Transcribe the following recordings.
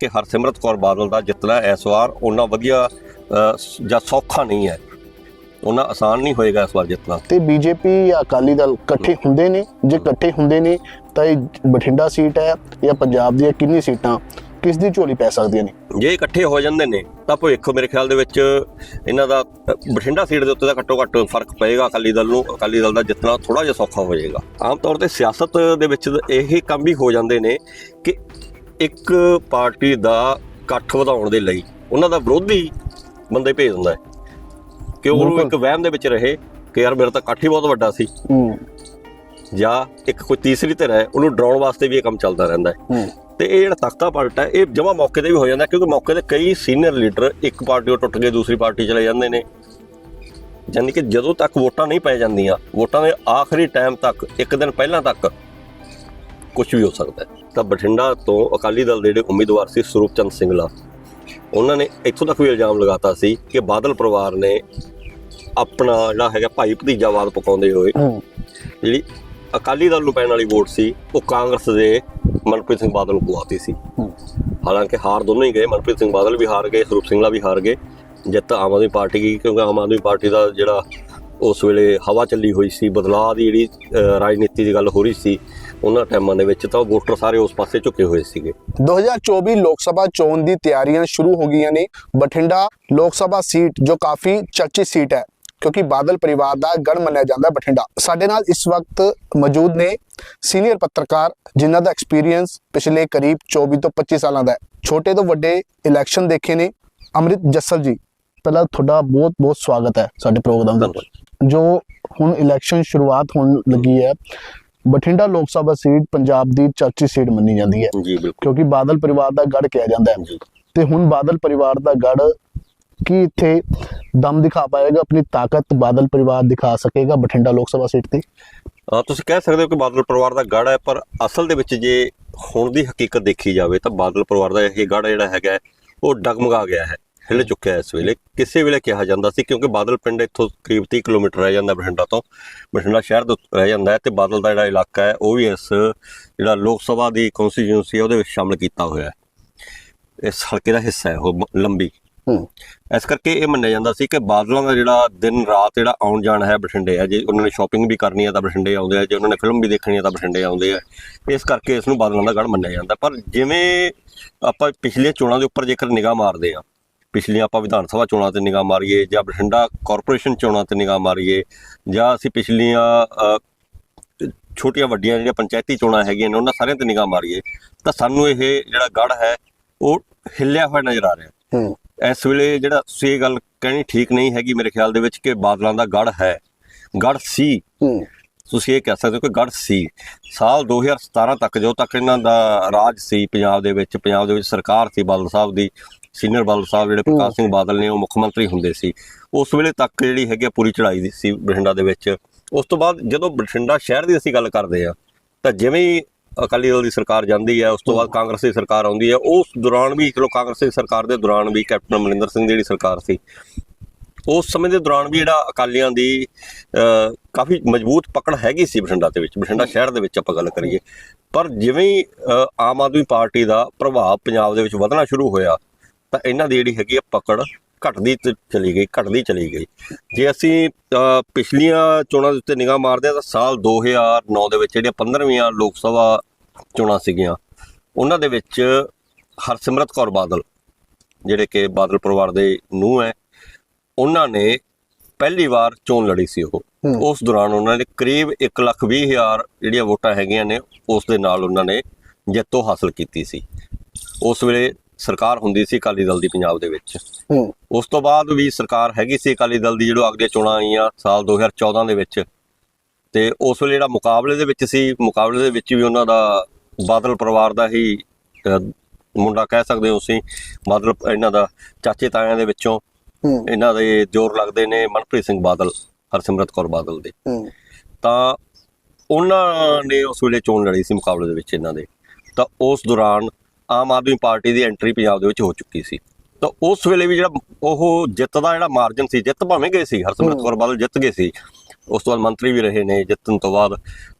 ਕਿ ਹਰਸਿਮਰਤ ਕੌਰ ਬਾਦਲ ਦਾ ਜਿੱਤਣਾ ਇਸ ਵਾਰ ਉਹਨਾਂ ਵਧੀਆ ਜਾਂ ਸੌਖਾ ਨਹੀਂ ਹੈ। ਉਹਨਾਂ ਆਸਾਨ ਨਹੀਂ ਹੋਏਗਾ ਇਸ ਵਾਰ ਜਿੱਤਣਾ। ਤੇ ਬੀਜੇਪੀ ਜਾਂ ਅਕਾਲੀ ਦਲ ਇਕੱਠੇ ਹੁੰਦੇ ਨੇ ਜੇ ਇਕੱਠੇ ਹੁੰਦੇ ਨੇ ਤਾਂ ਇਹ ਬਠਿੰਡਾ ਸੀਟ ਹੈ ਜਾਂ ਪੰਜਾਬ ਦੀਆਂ ਕਿੰਨੀ ਸੀਟਾਂ ਕਿਸ ਦੀ ਝੋਲੀ ਪੈ ਸਕਦੀਆਂ ਨੇ? ਜੇ ਇਕੱਠੇ ਹੋ ਜਾਂਦੇ ਨੇ ਤਾਂ ਭਵਿੱਖ ਮੇਰੇ ਖਿਆਲ ਦੇ ਵਿੱਚ ਇਹਨਾਂ ਦਾ ਬਠਿੰਡਾ ਸੀਟ ਦੇ ਉੱਤੇ ਤਾਂ ਘੱਟੋ ਘੱਟ ਫ਼ਰਕ ਪਏਗਾ ਅਕਾਲੀ ਦਲ ਨੂੰ ਅਕਾਲੀ ਦਲ ਦਾ ਜਿੱਤਣਾ ਥੋੜਾ ਜਿਹਾ ਸੌਖਾ ਹੋ ਜਾਏਗਾ ਆਮ ਤੌਰ ਤੇ ਸਿਆਸਤ ਦੇ ਵਿੱਚ ਇਹ ਕੰਮ ਵੀ ਹੋ ਜਾਂਦੇ ਨੇ ਕਿ ਇੱਕ ਪਾਰਟੀ ਦਾ ਇਕੱਠ ਵਧਾਉਣ ਦੇ ਲਈ ਉਹਨਾਂ ਦਾ ਵਿਰੋਧੀ ਬੰਦੇ ਭੇਜ ਦਿੰਦਾ ਹੈ ਕਿ ਬਿਲਕੁਲ। ਇੱਕ ਵਹਿਮ ਦੇ ਵਿੱਚ ਰਹੇ ਕਿ ਯਾਰ ਮੇਰਾ ਤਾਂ ਇਕੱਠ ਹੀ ਬਹੁਤ ਵੱਡਾ ਸੀ। ਜਾਂ ਇੱਕ ਕੋਈ ਤੀਸਰੀ ਧਿਰ ਹੈ ਉਹਨੂੰ ਡਰਾਉਣ ਵਾਸਤੇ ਵੀ ਇਹ ਕੰਮ ਚੱਲਦਾ ਰਹਿੰਦਾ ਹੈ। ਹੂੰ। ਤੇ ਇਹ ਜਿਹੜਾ ਤਖਤਾ ਪਲਟ ਹੈ ਇਹ ਜਮਾ ਮੌਕੇ ਤੇ ਵੀ ਹੋ ਜਾਂਦਾ ਕਿਉਂਕਿ ਮੌਕੇ ਤੇ ਕਈ ਸੀਨੀਅਰ ਲੀਡਰ ਇੱਕ ਪਾਰਟੀ ਤੋਂ ਟੁੱਟ ਕੇ ਦੂਸਰੀ ਪਾਰਟੀ ਚਲੇ ਜਾਂਦੇ ਨੇ। ਯਾਨੀ ਕਿ ਜਦੋਂ ਤੱਕ ਵੋਟਾਂ ਨਹੀਂ ਪੈ ਜਾਂਦੀਆਂ ਵੋਟਾਂ ਦੇ ਆਖਰੀ ਟਾਈਮ ਤੱਕ ਇੱਕ ਦਿਨ ਪਹਿਲਾਂ ਤੱਕ ਕੁਝ ਵੀ ਹੋ ਸਕਦਾ ਹੈ। ਤਾਂ ਬਠਿੰਡਾ ਤੋਂ ਅਕਾਲੀ ਦਲ ਦੇ ਜਿਹੜੇ ਉਮੀਦਵਾਰ ਸੀ ਸਰੂਪ ਚੰਦ ਸਿੰਘਲਾ ਉਹਨਾਂ ਨੇ ਇੱਥੋਂ ਤੱਕ ਵੀ ਇਲਜ਼ਾਮ ਲਗਾਤਾ ਸੀ ਕਿ ਬਾਦਲ ਪਰਿਵਾਰ ਨੇ ਆਪਣਾ ਜਿਹੜਾ ਹੈਗਾ ਭਾਈ ਭਤੀਜਾਵਾਦ ਪਕਾਉਂਦੇ ਹੋਏ ਜਿਹੜੀ ਅਕਾਲੀ ਦਲ ਨੂੰ ਪੈਣ ਵਾਲੀ ਵੋਟ ਸੀ ਉਹ ਕਾਂਗਰਸ ਦੇ ਮਨਪ੍ਰੀਤ ਸਿੰਘ ਬਾਦਲ ਨੂੰ ਪਵਾਤੀ ਸੀ। ਹਾਲਾਂਕਿ ਹਾਰ ਦੋਨੋਂ ਹੀ ਗਏ ਮਨਪ੍ਰੀਤ ਸਿੰਘ ਬਾਦਲ ਵੀ ਹਾਰ ਗਏ ਸਰੂਪ ਸਿੰਘਲਾ ਵੀ ਹਾਰ ਗਏ। ਜਿੱਤ ਆਮ ਆਦਮੀ ਪਾਰਟੀ ਦੀ ਕਿਉਂਕਿ ਆਮ ਆਦਮੀ ਪਾਰਟੀ ਦਾ ਜਿਹੜਾ ਉਸ ਵੇਲੇ ਹਵਾ ਚੱਲੀ ਹੋਈ ਸੀ ਬਦਲਾਅ ਦੀ ਜਿਹੜੀ ਰਾਜਨੀਤੀ ਦੀ ਗੱਲ ਹੋ ਰਹੀ ਸੀ ਉਹਨਾਂ ਟਾਈਮਾਂ ਦੇ ਵਿੱਚ ਤਾਂ ਵੋਟਰ ਸਾਰੇ ਉਸ ਪਾਸੇ ਝੁਕੇ ਹੋਏ ਸੀਗੇ। 2024 ਲੋਕ ਸਭਾ ਚੋਣ ਦੀ ਤਿਆਰੀਆਂ ਸ਼ੁਰੂ ਹੋ ਗਈਆਂ ਨੇ। ਬਠਿੰਡਾ ਲੋਕ ਸਭਾ ਸੀਟ ਜੋ ਕਾਫੀ ਚਰਚਿਤ ਸੀਟ ਹੈ ਕਿਉਂਕਿ ਬਾਦਲ ਪਰਿਵਾਰ ਦਾ ਗੜ ਮੰਨਿਆ ਜਾਂਦਾ ਬਠਿੰਡਾ। ਸਾਡੇ ਨਾਲ ਇਸ ਵਕਤ ਮੌਜੂਦ ਨੇ ਸੀਨੀਅਰ ਪੱਤਰਕਾਰ ਜਿਨ੍ਹਾਂ ਦਾ ਐਕਸਪੀਰੀਅੰਸ ਪਿਛਲੇ ਕਰੀਬ 24 ਤੋਂ 25 ਸਾਲਾਂ ਦਾ ਹੈ। ਛੋਟੇ ਤੋਂ ਵੱਡੇ ਇਲੈਕਸ਼ਨ ਦੇਖੇ ਨੇ। ਅੰਮ੍ਰਿਤ ਜੱਸਲ ਜੀ ਪਹਿਲਾਂ ਤੁਹਾਡਾ ਬਹੁਤ ਬਹੁਤ ਸਵਾਗਤ ਹੈ ਸਾਡੇ ਪ੍ਰੋਗਰਾਮ ਦੇ ਜੋ ਹੁਣ ਇਲੈਕਸ਼ਨ ਸ਼ੁਰੂਆਤ ਹੋਣ ਲੱਗੀ ਹੈ ਬਠਿੰਡਾ ਲੋਕ ਸਭਾ ਸੀਟ ਪੰਜਾਬ ਦੀ ਚਰਚਿਤ ਸੀਟ ਮੰਨੀ ਜਾਂਦੀ ਹੈ। ਜੀ ਬਿਲਕੁਲ। ਕਿਉਂਕਿ ਬਾਦਲ ਪਰਿਵਾਰ ਦਾ ਗੜ ਕਿਹਾ ਜਾਂਦਾ ਹੈ। ਤੇ ਹੁਣ ਬਾਦਲ ਪਰਿਵਾਰ ਦਾ ਗੜ ਕੀ ਇੱਥੇ ਦਮ ਦਿਖਾ ਪਾਏਗਾ ਆਪਣੀ ਤਾਕਤ ਬਾਦਲ ਪਰਿਵਾਰ ਦਿਖਾ ਸਕੇਗਾ ਬਠਿੰਡਾ ਲੋਕ ਸਭਾ ਸੀਟ ਤੇ? ਤੁਸੀਂ ਕਹਿ ਸਕਦੇ ਹੋ ਕਿ ਬਾਦਲ ਪਰਿਵਾਰ ਦਾ ਗੜ ਹੈ ਪਰ ਅਸਲ ਦੇ ਵਿੱਚ ਜੇ ਹੁਣ ਦੀ ਹਕੀਕਤ ਦੇਖੀ ਜਾਵੇ ਤਾਂ ਬਾਦਲ ਪਰਿਵਾਰ ਦਾ ਇਹ ਗੜ ਜਿਹੜਾ ਹੈਗਾ ਉਹ ਡਗਮਗਾ ਗਿਆ ਹੈ। ਹਿੱਲ ਚੁੱਕਿਆ ਇਸ ਵੇਲੇ। ਕਿਸੇ ਵੇਲੇ ਕਿਹਾ ਜਾਂਦਾ ਸੀ ਕਿਉਂਕਿ ਬਾਦਲ ਪਿੰਡ ਇੱਥੋਂ ਕਰੀਬ 30 ਕਿਲੋਮੀਟਰ ਰਹਿ ਜਾਂਦਾ ਬਠਿੰਡਾ ਤੋਂ। ਬਠਿੰਡਾ ਸ਼ਹਿਰ ਉੱਤੇ ਰਹਿ ਜਾਂਦਾ ਹੈ ਤੇ ਬਾਦਲ ਦਾ ਜਿਹੜਾ ਇਲਾਕਾ ਹੈ ਉਹ ਵੀ ਇਸ ਜਿਹੜਾ ਲੋਕ ਸਭਾ ਦੀ ਕਨਸਟੀਟਿਊਂਸੀ ਹੈ ਉਹਦੇ ਵਿੱਚ ਸ਼ਾਮਲ ਕੀਤਾ ਹੋਇਆ ਹੈ। ਇਸ ਹਲਕੇ ਦਾ ਹਿੱਸਾ ਹੈ ਉਹ ਲੰਬੀ। ਹੂੰ। ਇਸ ਕਰਕੇ ਇਹ ਮੰਨਿਆ ਜਾਂਦਾ ਸੀ ਕਿ ਬਾਦਲਾਂ ਦਾ ਜਿਹੜਾ ਦਿਨ ਰਾਤ ਜਿਹੜਾ ਆਉਣ ਜਾਣ ਹੈ ਬਠਿੰਡੇ ਆ ਜੇ ਉਹਨਾਂ ਨੇ ਸ਼ਾਪਿੰਗ ਵੀ ਕਰਨੀ ਹੈ ਤਾਂ ਬਠਿੰਡੇ ਆਉਂਦੇ ਆ ਜੇ ਉਹਨਾਂ ਨੇ ਫਿਲਮ ਵੀ ਦੇਖਣੀ ਹੈ ਤਾਂ ਬਠਿੰਡੇ ਆਉਂਦੇ ਆ। ਇਸ ਕਰਕੇ ਇਸ ਨੂੰ ਬਾਦਲਾਂ ਦਾ ਗੜ ਮੰਨਿਆ ਜਾਂਦਾ ਪਰ ਜਿਵੇਂ ਆਪਾਂ ਪਿਛਲੇ ਚੋਣਾਂ ਦੇ ਉੱਪਰ ਜੇਕਰ ਨਿਗਾਹ ਮਾਰਦੇ ਆ ਪਿਛਲੀਆਂ ਆਪਾਂ ਵਿਧਾਨ ਸਭਾ ਚੋਣਾਂ ਤੇ ਨਿਗਾਹ ਮਾਰੀਏ ਜਾਂ ਬਠਿੰਡਾ ਕਾਰਪੋਰੇਸ਼ਨ ਚੋਣਾਂ ਤੇ ਨਿਗਾਹ ਮਾਰੀਏ ਜਾਂ ਅਸੀਂ ਪਿਛਲੀਆਂ ਛੋਟੀਆਂ ਵੱਡੀਆਂ ਜਿਹੜੀਆਂ ਪੰਚਾਇਤੀ ਚੋਣਾਂ ਹੈਗੀਆਂ ਨੇ ਉਹਨਾਂ ਸਾਰਿਆਂ ਤੇ ਨਿਗਾਹ ਮਾਰੀਏ ਤਾਂ ਸਾਨੂੰ ਇਹ ਜਿਹੜਾ ਗੜ ਹੈ ਉਹ ਹਿੱਲਿਆ ਹੋਇਆ ਨਜ਼ਰ ਆ ਰਿਹਾ। ਹੂੰ। ਇਸ ਵੇਲੇ ਜਿਹੜਾ ਤੁਸੀਂ ਇਹ ਗੱਲ ਕਹਿਣੀ ਠੀਕ ਨਹੀਂ ਹੈਗੀ ਮੇਰੇ ਖਿਆਲ ਦੇ ਵਿੱਚ ਕਿ ਬਾਦਲਾਂ ਦਾ ਗੜ ਹੈ। ਗੜ ਸੀ। ਤੁਸੀਂ ਇਹ ਕਹਿ ਸਕਦੇ ਹੋ ਕਿ ਗੜ ਸੀ। ਸਾਲ 2017 ਤੱਕ ਜਦੋਂ ਤੱਕ ਇਹਨਾਂ ਦਾ ਰਾਜ ਸੀ ਪੰਜਾਬ ਦੇ ਵਿੱਚ ਪੰਜਾਬ ਦੇ ਵਿੱਚ ਸਰਕਾਰ ਸੀ ਬਾਦਲ ਸਾਹਿਬ ਦੀ ਸੀਨੀਅਰ ਬਾਦਲ ਸਾਹਿਬ ਜਿਹੜੇ ਪ੍ਰਕਾਸ਼ ਸਿੰਘ ਬਾਦਲ ਨੇ ਉਹ ਮੁੱਖ ਮੰਤਰੀ ਹੁੰਦੇ ਸੀ ਉਸ ਵੇਲੇ ਤੱਕ ਜਿਹੜੀ ਹੈਗੀ ਪੂਰੀ ਚੜ੍ਹਾਈ ਦੀ ਸੀ ਬਠਿੰਡਾ ਦੇ ਵਿੱਚ। ਉਸ ਤੋਂ ਬਾਅਦ ਜਦੋਂ ਬਠਿੰਡਾ ਸ਼ਹਿਰ ਦੀ ਅਸੀਂ ਗੱਲ ਕਰਦੇ ਆ ਤਾਂ ਜਿਵੇਂ ਹੀ ਅਕਾਲੀ ਦਲ ਦੀ ਸਰਕਾਰ ਜਾਂਦੀ ਹੈ ਉਸ ਤੋਂ ਬਾਅਦ ਕਾਂਗਰਸ ਦੀ ਸਰਕਾਰ ਆਉਂਦੀ ਹੈ ਉਸ ਦੌਰਾਨ ਵੀ ਚਲੋ ਕਾਂਗਰਸ ਦੀ ਸਰਕਾਰ ਦੇ ਦੌਰਾਨ ਵੀ ਕੈਪਟਨ ਅਮਰਿੰਦਰ ਸਿੰਘ ਦੀ ਜਿਹੜੀ ਸਰਕਾਰ ਸੀ ਉਸ ਸਮੇਂ ਦੇ ਦੌਰਾਨ ਵੀ ਜਿਹੜਾ ਅਕਾਲੀਆਂ ਦੀ ਕਾਫੀ ਮਜ਼ਬੂਤ ਪਕੜ ਹੈਗੀ ਸੀ ਬਠਿੰਡਾ ਦੇ ਵਿੱਚ ਬਠਿੰਡਾ ਸ਼ਹਿਰ ਦੇ ਵਿੱਚ ਆਪਾਂ ਗੱਲ ਕਰੀਏ। ਪਰ ਜਿਵੇਂ ਆਮ ਆਦਮੀ ਪਾਰਟੀ ਦਾ ਪ੍ਰਭਾਵ ਪੰਜਾਬ ਦੇ ਵਿੱਚ ਵਧਣਾ ਸ਼ੁਰੂ ਹੋਇਆ ਤਾਂ ਇਹਨਾਂ ਦੀ ਜਿਹੜੀ ਹੈਗੀ ਆ ਪਕੜ ਘਟਦੀ ਚਲੀ ਗਈ ਘਟਦੀ ਚਲੀ ਗਈ। ਜੇ ਅਸੀਂ ਪਿਛਲੀਆਂ ਚੋਣਾਂ ਦੇ ਉੱਤੇ ਨਿਗਾਹ ਮਾਰਦੇ ਹਾਂ ਤਾਂ ਸਾਲ 2009 ਦੇ ਵਿੱਚ ਜਿਹੜੀਆਂ 15ਵੀਆਂ ਲੋਕ ਸਭਾ ਚੋਣਾਂ ਸੀਗੀਆਂ ਉਹਨਾਂ ਦੇ ਵਿੱਚ ਹਰਸਿਮਰਤ ਕੌਰ ਬਾਦਲ ਜਿਹੜੇ ਕਿ ਬਾਦਲ ਪਰਿਵਾਰ ਦੇ ਨੂੰਹ ਹੈ ਉਹਨਾਂ ਨੇ ਪਹਿਲੀ ਵਾਰ ਚੋਣ ਲੜੀ ਸੀ ਉਹ। ਉਸ ਦੌਰਾਨ ਉਹਨਾਂ ਨੇ ਕਰੀਬ 1,20,000 ਜਿਹੜੀਆਂ ਵੋਟਾਂ ਹੈਗੀਆਂ ਨੇ ਉਸ ਦੇ ਨਾਲ ਉਹਨਾਂ ਨੇ ਜਿੱਤੋਂ ਹਾਸਲ ਕੀਤੀ ਸੀ। ਉਸ ਵੇਲੇ ਸਰਕਾਰ ਹੁੰਦੀ ਸੀ ਅਕਾਲੀ ਦਲ ਦੀ ਪੰਜਾਬ ਦੇ ਵਿੱਚ। ਹੂੰ। ਉਸ ਤੋਂ ਬਾਅਦ ਵੀ ਸਰਕਾਰ ਹੈਗੀ ਸੀ ਅਕਾਲੀ ਦਲ ਦੀ ਜਦੋਂ ਅਗਲੀਆਂ ਚੋਣਾਂ ਆਈਆਂ ਸਾਲ 2014 ਦੇ ਵਿੱਚ। ਤੇ ਉਸ ਵੇਲੇ ਜਿਹੜਾ ਮੁਕਾਬਲੇ ਦੇ ਵਿੱਚ ਸੀ ਮੁਕਾਬਲੇ ਦੇ ਵਿੱਚ ਵੀ ਉਹਨਾਂ ਦਾ ਬਾਦਲ ਪਰਿਵਾਰ ਦਾ ਹੀ ਮੁੰਡਾ ਕਹਿ ਸਕਦੇ ਹੋ ਤੁਸੀਂ ਬਾਦਲ ਇਹਨਾਂ ਦਾ ਚਾਚੇ ਤਾਇਆਂ ਦੇ ਵਿੱਚੋਂ। ਇਹਨਾਂ ਦੇ ਜ਼ੋਰ ਲੱਗਦੇ ਨੇ ਮਨਪ੍ਰੀਤ ਸਿੰਘ ਬਾਦਲ ਹਰਸਿਮਰਤ ਕੌਰ ਬਾਦਲ ਦੇ। ਤਾਂ ਉਹਨਾਂ ਨੇ ਉਸ ਵੇਲੇ ਚੋਣ ਲੜੀ ਸੀ ਮੁਕਾਬਲੇ ਦੇ ਵਿੱਚ ਇਹਨਾਂ ਦੇ। ਤਾਂ ਉਸ ਦੌਰਾਨ ਆਮ ਆਦਮੀ ਪਾਰਟੀ ਦੀ ਐਂਟਰੀ ਪੰਜਾਬ ਦੇ ਵਿੱਚ ਹੋ ਚੁੱਕੀ ਸੀ। ਤਾਂ ਉਸ ਵੇਲੇ ਵੀ ਜਿਹੜਾ ਉਹ ਜਿੱਤ ਦਾ ਜਿਹੜਾ ਮਾਰਜਨ ਸੀ ਜਿੱਤ ਭਾਵੇਂ ਗਏ ਸੀ ਹਰਸਿਮਰਤ ਕੌਰ ਬਾਦਲ ਜਿੱਤ ਗਏ ਸੀ ਉਸ ਤੋਂ ਬਾਅਦ ਮੰਤਰੀ ਵੀ ਰਹੇ ਨੇ ਜਿੱਤਣ ਤੋਂ ਬਾਅਦ।